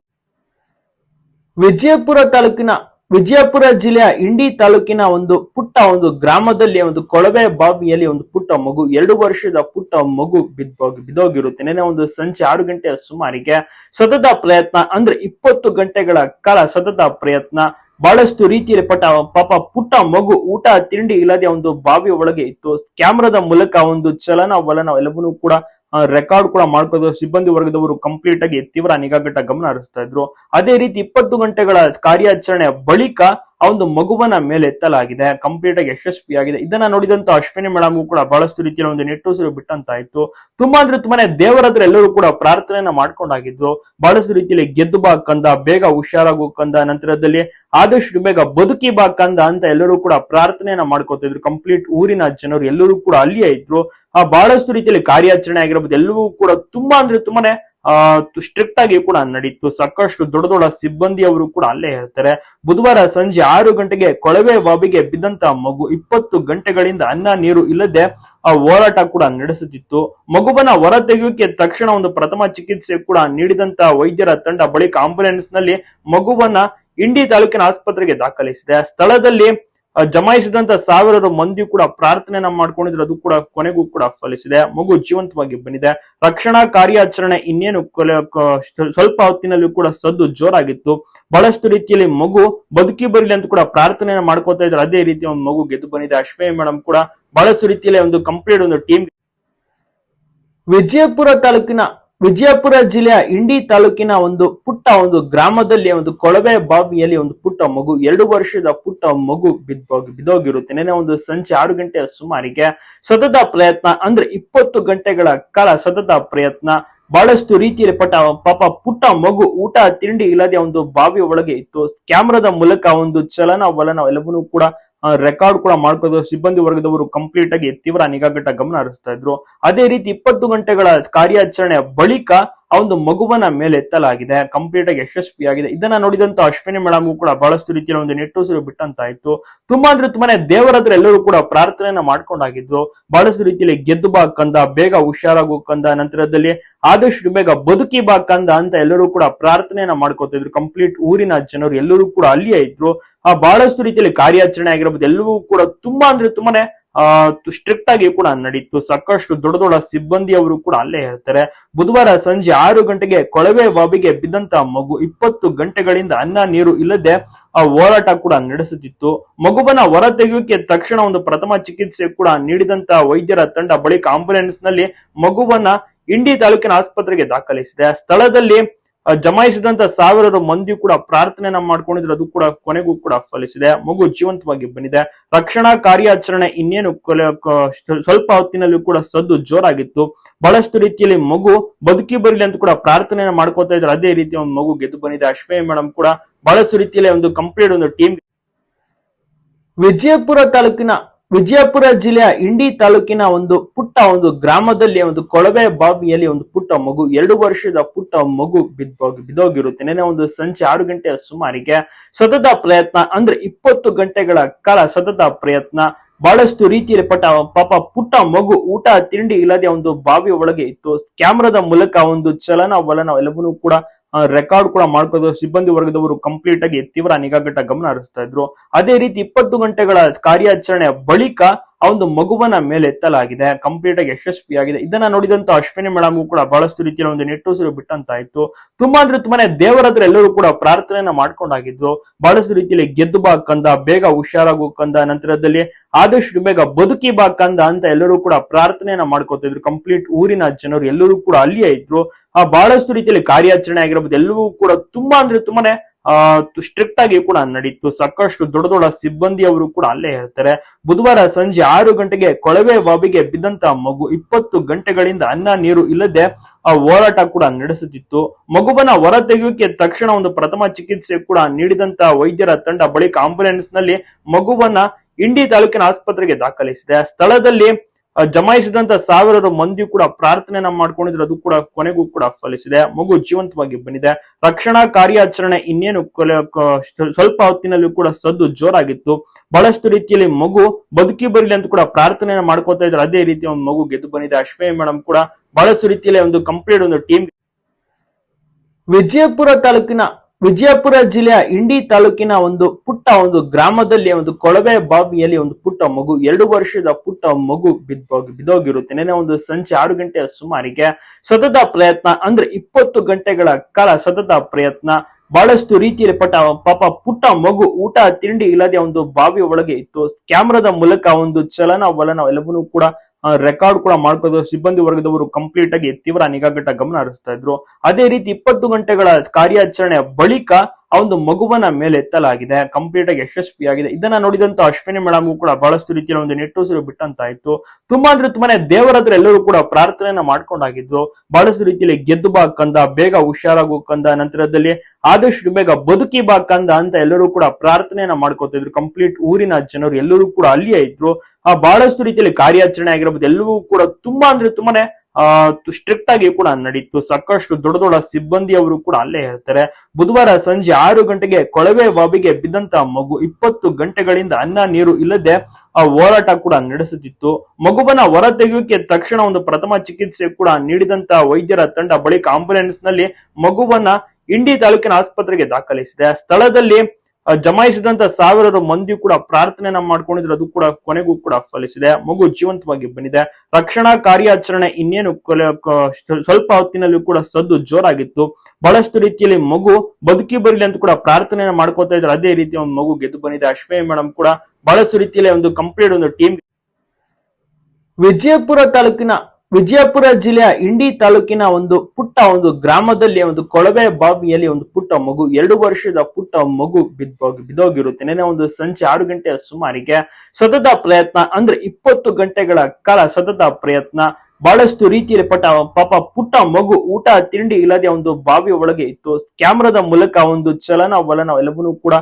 ವಿಜಯಪುರ ತಾಲೂಕಿನ ವಿಜಯಪುರ ಜಿಲ್ಲೆಯ ಇಂಡಿ ತಾಲೂಕಿನ ಒಂದು ಪುಟ್ಟ ಒಂದು ಗ್ರಾಮದಲ್ಲಿ ಒಂದು ಕೊಳವೆ ಬಾವಿಯಲ್ಲಿ ಒಂದು ಪುಟ್ಟ ಮಗು, ಎರಡು ವರ್ಷದ ಪುಟ್ಟ ಮಗು ಬಿದ್ದೋಗಿ ಬಿದ್ದೋಗಿರುತ್ತೆ ನೆನೆ ಒಂದು ಸಂಜೆ ಆರು ಗಂಟೆಯ ಸುಮಾರಿಗೆ ಸತತ ಪ್ರಯತ್ನ, ಅಂದ್ರೆ ಇಪ್ಪತ್ತು ಗಂಟೆಗಳ ಕಾಲ ಸತತ ಪ್ರಯತ್ನ. ಬಹಳಷ್ಟು ರೀತಿಯಲ್ಲಿ ಪಟ್ಟ ಪಾಪ ಪುಟ್ಟ ಮಗು ಊಟ ತಿಂಡಿ ಇಲ್ಲದೆ ಒಂದು ಬಾವಿ ಒಳಗೆ ಇತ್ತು. ಕ್ಯಾಮ್ರಾದ ಮೂಲಕ ಒಂದು ಚಲನ ವಲನ ಎಲ್ಲವನ್ನೂ ಕೂಡ ರೆಕಾರ್ಡ್ ಕೂಡ ಮಾಡ್ಕೋದು ಸಿಬ್ಬಂದಿ ವರ್ಗದವರು ಕಂಪ್ಲೀಟ್ ಆಗಿ ತೀವ್ರ ನಿಗಾಘಟ್ಟ ಗಮನ ಹರಿಸ್ತಾ ಇದ್ರು. ಅದೇ ರೀತಿ ಇಪ್ಪತ್ತು ಗಂಟೆಗಳ ಕಾರ್ಯಾಚರಣೆ ಬಳಿಕ ಆ ಒಂದು ಮಗುವನ ಮೇಲೆ ಎತ್ತಲಾಗಿದೆ ಕಂಪ್ಲೀಟ್ ಆಗಿ ಯಶಸ್ವಿಯಾಗಿದೆ. ಇದನ್ನ ನೋಡಿದಂತ ಅಶ್ವಿನಿ ಮೇಡಮ್ ಕೂಡ ಬಹಳಷ್ಟು ರೀತಿಯ ಒಂದು ನೆಟ್ಟುಸಿರು ಬಿಟ್ಟಂತಾಯ್ತು. ತುಂಬಾ ಅಂದ್ರೆ ತುಂಬಾನೇ ದೇವರ ಹತ್ರ ಎಲ್ಲರೂ ಕೂಡ ಪ್ರಾರ್ಥನೆಯನ್ನ ಮಾಡ್ಕೊಂಡಾಗಿದ್ರು. ಬಹಳಷ್ಟು ರೀತಿಯಲ್ಲಿ ಗೆದ್ದು ಬಾ ಕಂದ, ಬೇಗ ಹುಷಾರಾಗು ಕಂದ, ನಂತರದಲ್ಲಿ ಆದಷ್ಟು ಬೇಗ ಬದುಕಿ ಬಾ ಕಂದ ಅಂತ ಎಲ್ಲರೂ ಕೂಡ ಪ್ರಾರ್ಥನೆಯನ್ನ ಮಾಡ್ಕೋತಿದ್ರು ಕಂಪ್ಲೀಟ್ ಊರಿನ ಜನರು ಎಲ್ಲರೂ ಕೂಡ ಅಲ್ಲಿಯೇ ಇದ್ರು. ಆ ಬಹಳಷ್ಟು ರೀತಿಯಲ್ಲಿ ಕಾರ್ಯಾಚರಣೆ ಆಗಿರ್ಬೋದು, ಎಲ್ಲವೂ ಕೂಡ ತುಂಬಾ ಅಂದ್ರೆ ತುಂಬಾನೇ ಸ್ಟ್ರಿಕ್ಟ್ ಆಗಿ ಕೂಡ ನಡೀತು. ಸಾಕಷ್ಟು ದೊಡ್ಡ ದೊಡ್ಡ ಸಿಬ್ಬಂದಿಯವರು ಕೂಡ ಅಲ್ಲೇ ಇರ್ತಾರೆ. ಬುಧವಾರ ಸಂಜೆ ಆರು ಗಂಟೆಗೆ ಕೊಳವೆ ಬಾವಿಗೆ ಬಿದ್ದಂತ ಮಗು ಇಪ್ಪತ್ತು ಗಂಟೆಗಳಿಂದ ಅನ್ನ, ನೀರು ಇಲ್ಲದೆ, ಆ, ಹೋರಾಟ ಕೂಡ ನಡೆಸುತ್ತಿತ್ತು. ಮಗುವನ್ನ ಹೊರ ತೆಗೆಯೋಕೆ ತಕ್ಷಣ ಒಂದು ಪ್ರಥಮ ಚಿಕಿತ್ಸೆ ಕೂಡ ನೀಡಿದಂತ ವೈದ್ಯರ ತಂಡ ಬಳಿಕ ಆಂಬುಲೆನ್ಸ್ನಲ್ಲಿ ಮಗುವನ್ನ ಇಂಡಿ ತಾಲೂಕಿನ ಆಸ್ಪತ್ರೆಗೆ ದಾಖಲಿಸಿದೆ. ಸ್ಥಳದಲ್ಲಿ ಜಮಾಯಿಸಿದಂತ ಸಾವಿರಾರು ಮಂದಿ ಕೂಡ ಪ್ರಾರ್ಥನೆಯನ್ನ ಮಾಡ್ಕೊಂಡಿದ್ರು. ಅದು ಕೂಡ ಕೊನೆಗೂ ಕೂಡ ಫಲಿಸಿದೆ. ಮಗು ಜೀವಂತವಾಗಿ ಬಂದಿದೆ. ರಕ್ಷಣಾ ಕಾರ್ಯಾಚರಣೆ ಇನ್ನೇನು ಸ್ವಲ್ಪ ಹೊತ್ತಿನಲ್ಲಿ ಕೂಡ ಸದ್ದು ಜೋರಾಗಿತ್ತು. ಬಹಳಷ್ಟು ರೀತಿಯಲ್ಲಿ ಮಗು ಬದುಕಿ ಬರಲಿ ಅಂತ ಕೂಡ ಪ್ರಾರ್ಥನೆಯನ್ನ ಮಾಡ್ಕೋತಾ ಇದ್ರು. ಅದೇ ರೀತಿ ಒಂದು ಮಗು ಗೆದ್ದು ಬಂದಿದೆ. ಅಶ್ವೇ ಮೇಡಮ್ ಕೂಡ ಬಹಳಷ್ಟು ರೀತಿಯಲ್ಲಿ ಒಂದು ಕಂಪ್ಲೀಟ್ ಒಂದು ಟೀಮ್ ವಿಜಯಪುರ ತಾಲೂಕಿನ ವಿಜಯಪುರ ಜಿಲ್ಲೆಯ ಇಂಡಿ ತಾಲೂಕಿನ ಒಂದು ಪುಟ್ಟ ಒಂದು ಗ್ರಾಮದಲ್ಲಿ ಒಂದು ಕೊಳವೆ ಬಾವಿಯಲ್ಲಿ ಒಂದು ಪುಟ್ಟ ಮಗು, ಎರಡು ವರ್ಷದ ಪುಟ್ಟ ಮಗು ಬಿದ್ದೋಗಿ ಬಿದ್ದೋಗಿರುತ್ತೆ ನೆನೆ ಒಂದು ಸಂಜೆ ಆರು ಗಂಟೆಯ ಸುಮಾರಿಗೆ ಸತತ ಪ್ರಯತ್ನ, ಅಂದ್ರೆ ಇಪ್ಪತ್ತು ಗಂಟೆಗಳ ಕಾಲ ಸತತ ಪ್ರಯತ್ನ. ಬಹಳಷ್ಟು ರೀತಿಯಲ್ಲಿ ಪಟ್ಟ ಪಾಪ ಪುಟ್ಟ ಮಗು ಊಟ ತಿಂಡಿ ಇಲ್ಲದೆ ಒಂದು ಬಾವಿ ಒಳಗೆ ಇತ್ತು. ಕ್ಯಾಮ್ರಾದ ಮೂಲಕ ಒಂದು ಚಲನ ವಲನ ಎಲ್ಲವನ್ನೂ ಕೂಡ ರೆಕಾರ್ಡ್ ಕೂಡ ಮಾಡ್ಕೋದು ಸಿಬ್ಬಂದಿ ವರ್ಗದವರು ಕಂಪ್ಲೀಟ್ ಆಗಿ ತೀವ್ರ ನಿಗಾಘಟ್ಟ ಗಮನ ಹರಿಸ್ತಾ ಇದ್ರು. ಅದೇ ರೀತಿ ಇಪ್ಪತ್ತು ಗಂಟೆಗಳ ಕಾರ್ಯಾಚರಣೆ ಬಳಿಕ ಆ ಒಂದು ಮಗುವನ ಮೇಲೆ ಎತ್ತಲಾಗಿದೆ ಕಂಪ್ಲೀಟ್ ಆಗಿ ಯಶಸ್ವಿಯಾಗಿದೆ. ಇದನ್ನ ನೋಡಿದಂತ ಅಶ್ವಿನಿ ಮೇಡಮ್ ಕೂಡ ಬಹಳಷ್ಟು ರೀತಿಯ ಒಂದು ನೆಟ್ಟುಸಿರು ಬಿಟ್ಟಂತಾಯ್ತು. ತುಂಬಾ ಅಂದ್ರೆ ತುಂಬಾನೇ ದೇವರ ಹತ್ರ ಎಲ್ಲರೂ ಕೂಡ ಪ್ರಾರ್ಥನೆಯನ್ನ ಮಾಡ್ಕೊಂಡಾಗಿದ್ರು. ಬಹಳಷ್ಟು ರೀತಿಯಲ್ಲಿ ಗೆದ್ದು ಬಾ ಕಂದ, ಬೇಗ ಹುಷಾರಾಗು ಕಂದ, ನಂತರದಲ್ಲಿ ಆದಷ್ಟು ಬೇಗ ಬದುಕಿ ಬಾ ಕಂದ ಅಂತ ಎಲ್ಲರೂ ಕೂಡ ಪ್ರಾರ್ಥನೆಯನ್ನ ಮಾಡ್ಕೋತಾ ಇದ್ರು. ಕಂಪ್ಲೀಟ್ ಊರಿನ ಜನರು ಎಲ್ಲರೂ ಕೂಡ ಅಲ್ಲಿಯೇ ಇದ್ರು. ಆ ಬಹಳಷ್ಟು ರೀತಿಯಲ್ಲಿ ಕಾರ್ಯಾಚರಣೆ ಆಗಿರ್ಬೋದು, ಎಲ್ಲವೂ ಕೂಡ ತುಂಬಾ ಅಂದ್ರೆ ತುಂಬಾನೇ ಸ್ಟ್ರಿಕ್ಟ್ ಆಗಿ ಕೂಡ ನಡೀತು. ಸಾಕಷ್ಟು ದೊಡ್ಡ ದೊಡ್ಡ ಸಿಬ್ಬಂದಿಯವರು ಕೂಡ ಅಲ್ಲೇ ಇರ್ತಾರೆ. ಬುಧವಾರ ಸಂಜೆ ಆರು ಗಂಟೆಗೆ ಕೊಳವೆ ಬಾವಿಗೆ ಬಿದ್ದಂತ ಮಗು ಇಪ್ಪತ್ತು ಗಂಟೆಗಳಿಂದ ಅನ್ನ, ನೀರು ಇಲ್ಲದೆ, ಆ, ಹೋರಾಟ ಕೂಡ ನಡೆಸುತ್ತಿತ್ತು. ಮಗುವನ್ನ ಹೊರ ತೆಗೆಯೋಕೆ ತಕ್ಷಣ ಒಂದು ಪ್ರಥಮ ಚಿಕಿತ್ಸೆ ಕೂಡ ನೀಡಿದಂತ ವೈದ್ಯರ ತಂಡ ಬಳಿಕ ಆಂಬುಲೆನ್ಸ್ನಲ್ಲಿ ಮಗುವನ್ನ ಇಂಡಿ ತಾಲೂಕಿನ ಆಸ್ಪತ್ರೆಗೆ ದಾಖಲಿಸಿದೆ. ಸ್ಥಳದಲ್ಲಿ ಜಮಾಯಿಸಿದಂತ ಸಾವಿರಾರು ಮಂದಿ ಕೂಡ ಪ್ರಾರ್ಥನೆಯನ್ನ ಮಾಡ್ಕೊಂಡಿದ್ರು. ಅದು ಕೂಡ ಕೊನೆಗೂ ಕೂಡ ಫಲಿಸಿದೆ. ಮಗು ಜೀವಂತವಾಗಿ ಬಂದಿದೆ. ರಕ್ಷಣಾ ಕಾರ್ಯಾಚರಣೆ ಇನ್ನೇನು ಸ್ವಲ್ಪ ಹೊತ್ತಿನಲ್ಲಿ ಕೂಡ ಸದ್ದು ಜೋರಾಗಿತ್ತು. ಬಹಳಷ್ಟು ರೀತಿಯಲ್ಲಿ ಮಗು ಬದುಕಿ ಬರಲಿ ಅಂತ ಕೂಡ ಪ್ರಾರ್ಥನೆಯನ್ನ ಮಾಡ್ಕೋತಾ ಇದ್ರು. ಅದೇ ರೀತಿ ಒಂದು ಮಗು ಗೆದ್ದು ಬಂದಿದೆ. ಅಶ್ವೇ ಮೇಡಮ್ ಕೂಡ ಬಹಳಷ್ಟು ರೀತಿಯಲ್ಲಿ ಒಂದು ಕಂಪ್ಲೀಟ್ ಒಂದು ಟೀಮ್ ವಿಜಯಪುರ ತಾಲೂಕಿನ ವಿಜಯಪುರ ಜಿಲ್ಲೆಯ ಇಂಡಿ ತಾಲೂಕಿನ ಒಂದು ಪುಟ್ಟ ಒಂದು ಗ್ರಾಮದಲ್ಲಿ ಒಂದು ಕೊಳವೆ ಬಾವಿಯಲ್ಲಿ ಒಂದು ಪುಟ್ಟ ಮಗು, ಎರಡು ವರ್ಷದ ಪುಟ್ಟ ಮಗು ಬಿದ್ದೋಗಿ ಬಿದ್ದೋಗಿರುತ್ತೆ ನೆನೆ ಒಂದು ಸಂಜೆ ಆರು ಗಂಟೆಯ ಸುಮಾರಿಗೆ ಸತತ ಪ್ರಯತ್ನ, ಅಂದ್ರೆ ಇಪ್ಪತ್ತು ಗಂಟೆಗಳ ಕಾಲ ಸತತ ಪ್ರಯತ್ನ. ಬಹಳಷ್ಟು ರೀತಿಯಲ್ಲಿ ಪಟ್ಟ ಪಾಪ ಪುಟ್ಟ ಮಗು ಊಟ ತಿಂಡಿ ಇಲ್ಲದೆ ಒಂದು ಬಾವಿ ಒಳಗೆ ಇತ್ತು. ಕ್ಯಾಮ್ರಾದ ಮೂಲಕ ಒಂದು ಚಲನ ವಲನ ಎಲ್ಲವನ್ನೂ ಕೂಡ ರೆಕಾರ್ಡ್ ಕೂಡ ಮಾಡ್ಕೋದು ಸಿಬ್ಬಂದಿ ವರ್ಗದವರು ಕಂಪ್ಲೀಟ್ ಆಗಿ ತೀವ್ರ ನಿಗಾಘಟ್ಟ ಗಮನ ಹರಿಸ್ತಾ ಇದ್ರು. ಅದೇ ರೀತಿ ಇಪ್ಪತ್ತು ಗಂಟೆಗಳ ಕಾರ್ಯಾಚರಣೆ ಬಳಿಕ ಆ ಒಂದು ಮಗುವನ್ನ ಮೇಲೆ ಎತ್ತಲಾಗಿದೆ ಕಂಪ್ಲೀಟ್ ಆಗಿ ಯಶಸ್ವಿಯಾಗಿದೆ. ಇದನ್ನ ನೋಡಿದಂತ ಅಶ್ವಿನಿ ಮೇಡಮ್ ಕೂಡ ಬಹಳಷ್ಟು ರೀತಿಯ ಒಂದು ನೆಟ್ಟುಸಿರು ಬಿಟ್ಟಂತಾಯ್ತು. ತುಂಬಾ ಅಂದ್ರೆ ತುಂಬಾನೇ ದೇವರ ಹತ್ರ ಎಲ್ಲರೂ ಕೂಡ ಪ್ರಾರ್ಥನೆಯನ್ನ ಮಾಡ್ಕೊಂಡಾಗಿದ್ರು. ಬಹಳಷ್ಟು ರೀತಿಯಲ್ಲಿ ಗೆದ್ದು ಬಾ ಕಂದ, ಬೇಗ ಹುಷಾರಾಗು ಕಂದ, ನಂತರದಲ್ಲಿ ಆದಷ್ಟು ಬೇಗ ಬದುಕಿ ಬಾ ಕಂದ ಅಂತ ಎಲ್ಲರೂ ಕೂಡ ಪ್ರಾರ್ಥನೆಯನ್ನ ಮಾಡ್ಕೋತಾ ಇದ್ರು. ಕಂಪ್ಲೀಟ್ ಊರಿನ ಜನರು ಎಲ್ಲರೂ ಕೂಡ ಅಲ್ಲಿಯೇ ಇದ್ರು. ಆ ಬಹಳಷ್ಟು ರೀತಿಯಲ್ಲಿ ಕಾರ್ಯಾಚರಣೆ ಆಗಿರ್ಬೋದು, ಎಲ್ಲವೂ ಕೂಡ ತುಂಬಾ ಅಂದ್ರೆ ತುಂಬಾನೇ ಸ್ಟ್ರಿಕ್ಟ್ ಆಗಿ ಕೂಡ ನಡೀತು. ಸಾಕಷ್ಟು ದೊಡ್ಡ ದೊಡ್ಡ ಸಿಬ್ಬಂದಿಯವರು ಕೂಡ ಅಲ್ಲೇ ಇರ್ತಾರೆ. ಬುಧವಾರ ಸಂಜೆ ಆರು ಗಂಟೆಗೆ ಕೊಳವೆ ಬಾವಿಗೆ ಬಿದ್ದಂತ ಮಗು ಇಪ್ಪತ್ತು ಗಂಟೆಗಳಿಂದ ಅನ್ನ, ನೀರು ಇಲ್ಲದೆ, ಆ, ಹೋರಾಟ ಕೂಡ ನಡೆಸುತ್ತಿತ್ತು. ಮಗುವನ್ನ ಹೊರ ತೆಗೆಯೋಕೆ ತಕ್ಷಣ ಒಂದು ಪ್ರಥಮ ಚಿಕಿತ್ಸೆ ಕೂಡ ನೀಡಿದಂತ ವೈದ್ಯರ ತಂಡ ಬಳಿಕ ಆಂಬುಲೆನ್ಸ್ನಲ್ಲಿ ಮಗುವನ್ನ ಇಂಡಿ ತಾಲೂಕಿನ ಆಸ್ಪತ್ರೆಗೆ ದಾಖಲಿಸಿದೆ. ಸ್ಥಳದಲ್ಲಿ ಜಮಾಯಿಸಿದಂತ ಸಾವಿರಾರು ಮಂದಿ ಕೂಡ ಪ್ರಾರ್ಥನೆಯನ್ನ ಮಾಡ್ಕೊಂಡಿದ್ರು. ಅದು ಕೂಡ ಕೊನೆಗೂ ಕೂಡ ಫಲಿಸಿದೆ. ಮಗು ಜೀವಂತವಾಗಿ ಬಂದಿದೆ. ರಕ್ಷಣಾ ಕಾರ್ಯಾಚರಣೆ ಇನ್ನೇನು ಸ್ವಲ್ಪ ಹೊತ್ತಿನಲ್ಲಿ ಕೂಡ ಸದ್ದು ಜೋರಾಗಿತ್ತು. ಬಹಳಷ್ಟು ರೀತಿಯಲ್ಲಿ ಮಗು ಬದುಕಿ ಬರಲಿ ಅಂತ ಕೂಡ ಪ್ರಾರ್ಥನೆಯನ್ನ ಮಾಡ್ಕೋತಾ ಇದ್ರು. ಅದೇ ರೀತಿ ಒಂದು ಮಗು ಗೆದ್ದು ಬಂದಿದೆ. ಅಶ್ವೇ ಮೇಡಮ್ ಕೂಡ ಬಹಳಷ್ಟು ರೀತಿಯಲ್ಲಿ ಒಂದು ಕಂಪ್ಲೀಟ್ ಒಂದು ಟೀಮ್ ವಿಜಯಪುರ ತಾಲೂಕಿನ ವಿಜಯಪುರ ಜಿಲ್ಲೆಯ ಇಂಡಿ ತಾಲೂಕಿನ ಒಂದು ಪುಟ್ಟ ಒಂದು ಗ್ರಾಮದಲ್ಲಿ ಒಂದು ಕೊಳವೆ ಬಾವಿಯಲ್ಲಿ ಒಂದು ಪುಟ್ಟ ಮಗು, ಎರಡು ವರ್ಷದ ಪುಟ್ಟ ಮಗು ಬಿದ್ದೋಗಿ ಬಿದ್ದೋಗಿರುತ್ತೆ ನೆನೆ ಒಂದು ಸಂಜೆ ಆರು ಗಂಟೆಯ ಸುಮಾರಿಗೆ ಸತತ ಪ್ರಯತ್ನ, ಅಂದ್ರೆ ಇಪ್ಪತ್ತು ಗಂಟೆಗಳ ಕಾಲ ಸತತ ಪ್ರಯತ್ನ. ಬಹಳಷ್ಟು ರೀತಿಯಲ್ಲಿ ಪಟ್ಟ ಪಾಪ ಪುಟ್ಟ ಮಗು ಊಟ ತಿಂಡಿ ಇಲ್ಲದೆ ಒಂದು ಬಾವಿ ಒಳಗೆ ಇತ್ತು. ಕ್ಯಾಮ್ರಾದ ಮೂಲಕ ಒಂದು ಚಲನ ವಲನ ಎಲ್ಲವನ್ನೂ ಕೂಡ ರೆಕಾರ್ಡ್ ಕೂಡ ಮಾಡ್ಕೋದು ಸಿಬ್ಬಂದಿ ವರ್ಗದವರು ಕಂಪ್ಲೀಟ್ ಆಗಿ ತೀವ್ರ ನಿಗಾಘಟ್ಟ ಗಮನ ಹರಿಸ್ತಾ ಇದ್ರು. ಅದೇ ರೀತಿ ಇಪ್ಪತ್ತು ಗಂಟೆಗಳ ಕಾರ್ಯಾಚರಣೆ ಬಳಿಕ ಆ ಒಂದು ಮಗುವನ ಮೇಲೆ ಎತ್ತಲಾಗಿದೆ ಕಂಪ್ಲೀಟ್ ಆಗಿ ಯಶಸ್ವಿಯಾಗಿದೆ ಇದನ್ನ ನೋಡಿದಂತ ಅಶ್ವಿನಿ ಮೇಡಮ್ ಕೂಡ ಬಹಳಷ್ಟು ರೀತಿಯ ಒಂದು ನೆಟ್ಟುಸಿರು ಬಿಟ್ಟಂತಾಯ್ತು. ತುಂಬಾ ಅಂದ್ರೆ ತುಂಬಾನೇ ದೇವರ ಹತ್ರ ಎಲ್ಲರೂ ಕೂಡ ಪ್ರಾರ್ಥನೆಯನ್ನ ಮಾಡ್ಕೊಂಡಾಗಿದ್ರು. ಬಹಳಷ್ಟು ರೀತಿಯಲ್ಲಿ ಗೆದ್ದು ಬಾ ಕಂದ, ಬೇಗ ಹುಷಾರಾಗು ಕಂದ, ನಂತರದಲ್ಲಿ ಆದಷ್ಟು ಬೇಗ ಬದುಕಿ ಬಾ ಕಂದ ಅಂತ ಎಲ್ಲರೂ ಕೂಡ ಪ್ರಾರ್ಥನೆಯನ್ನ ಮಾಡ್ಕೋತಾ ಇದ್ರು. ಕಂಪ್ಲೀಟ್ ಊರಿನ ಜನರು ಎಲ್ಲರೂ ಕೂಡ ಅಲ್ಲಿಯೇ ಇದ್ರು. ಆ ಬಹಳಷ್ಟು ರೀತಿಯಲ್ಲಿ ಕಾರ್ಯಾಚರಣೆ ಆಗಿರ್ಬೋದು, ಎಲ್ಲವೂ ಕೂಡ ತುಂಬಾ ಅಂದ್ರೆ ತುಂಬಾನೇ ಸ್ಟ್ರಿಕ್ಟ್ ಆಗಿ ಕೂಡ ನಡೀತು. ಸಾಕಷ್ಟು ದೊಡ್ಡ ದೊಡ್ಡ ಸಿಬ್ಬಂದಿಯವರು ಕೂಡ ಅಲ್ಲೇ ಇರ್ತಾರೆ. ಬುಧವಾರ ಸಂಜೆ ಆರು ಗಂಟೆಗೆ ಕೊಳವೆ ಬಾವಿಗೆ ಬಿದ್ದಂತ ಮಗು ಇಪ್ಪತ್ತು ಗಂಟೆಗಳಿಂದ ಅನ್ನ, ನೀರು ಇಲ್ಲದೆ ಆ ಹೋರಾಟ ಕೂಡ ನಡೆಸುತ್ತಿತ್ತು. ಮಗುವನ್ನ ಹೊರ ತೆಗೆಯೋಕೆ ತಕ್ಷಣ ಒಂದು ಪ್ರಥಮ ಚಿಕಿತ್ಸೆ ಕೂಡ ನೀಡಿದಂತ ವೈದ್ಯರ ತಂಡ ಬಳಿಕ ಆಂಬುಲೆನ್ಸ್ನಲ್ಲಿ ಮಗುವನ್ನ ಇಂಡಿ ತಾಲೂಕಿನ ಆಸ್ಪತ್ರೆಗೆ ದಾಖಲಿಸಿದೆ. ಸ್ಥಳದಲ್ಲಿ ಜಮಾಯಿಸಿದಂತ ಸಾವಿರಾರು ಮಂದಿ ಕೂಡ ಪ್ರಾರ್ಥನೆಯನ್ನ ಮಾಡ್ಕೊಂಡಿದ್ರು. ಅದು ಕೂಡ ಕೊನೆಗೂ ಕೂಡ ಫಲಿಸಿದೆ. ಮಗು ಜೀವಂತವಾಗಿ ಬಂದಿದೆ. ರಕ್ಷಣಾ ಕಾರ್ಯಾಚರಣೆ ಇನ್ನೇನು ಸ್ವಲ್ಪ ಹೊತ್ತಿನಲ್ಲಿ ಕೂಡ ಸದ್ದು ಜೋರಾಗಿತ್ತು. ಬಹಳಷ್ಟು ರೀತಿಯಲ್ಲಿ ಮಗು ಬದುಕಿ ಬರಲಿ ಅಂತ ಕೂಡ ಪ್ರಾರ್ಥನೆಯನ್ನ ಮಾಡ್ಕೋತಾ ಇದ್ರು. ಅದೇ ರೀತಿ ಒಂದು ಮಗು ಗೆದ್ದು ಬಂದಿದೆ. ಅಶ್ವೇ ಮೇಡಮ್ ಕೂಡ ಬಹಳಷ್ಟು ರೀತಿಯಲ್ಲಿ ಒಂದು ಕಂಪ್ಲೀಟ್ ಒಂದು ಟೀಮ್ ವಿಜಯಪುರ ತಾಲೂಕಿನ ವಿಜಯಪುರ ಜಿಲ್ಲೆಯ ಇಂಡಿ ತಾಲೂಕಿನ ಒಂದು ಪುಟ್ಟ ಒಂದು ಗ್ರಾಮದಲ್ಲಿ ಒಂದು ಕೊಳವೆ ಬಾವಿಯಲ್ಲಿ ಒಂದು ಪುಟ್ಟ ಮಗು, ಎರಡು ವರ್ಷದ ಪುಟ್ಟ ಮಗು ಬಿದ್ದೋಗಿ ಬಿದ್ದೋಗಿರುತ್ತೆ ನೆನೆ ಒಂದು ಸಂಜೆ ಆರು ಗಂಟೆ ಸುಮಾರಿಗೆ ಸತತ ಪ್ರಯತ್ನ, ಅಂದ್ರೆ ಇಪ್ಪತ್ತು ಗಂಟೆಗಳ ಕಾಲ ಸತತ ಪ್ರಯತ್ನ. ಬಹಳಷ್ಟು ರೀತಿಯಲ್ಲಿ ಪಟ್ಟ ಪಾಪ ಪುಟ್ಟ ಮಗು ಊಟ ತಿಂಡಿ ಇಲ್ಲದೆ ಒಂದು ಬಾವಿ ಒಳಗೆ ಇತ್ತು. ಕ್ಯಾಮ್ರಾದ ಮೂಲಕ ಒಂದು ಚಲನ ವಲನ ಎಲ್ಲವನ್ನೂ ಕೂಡ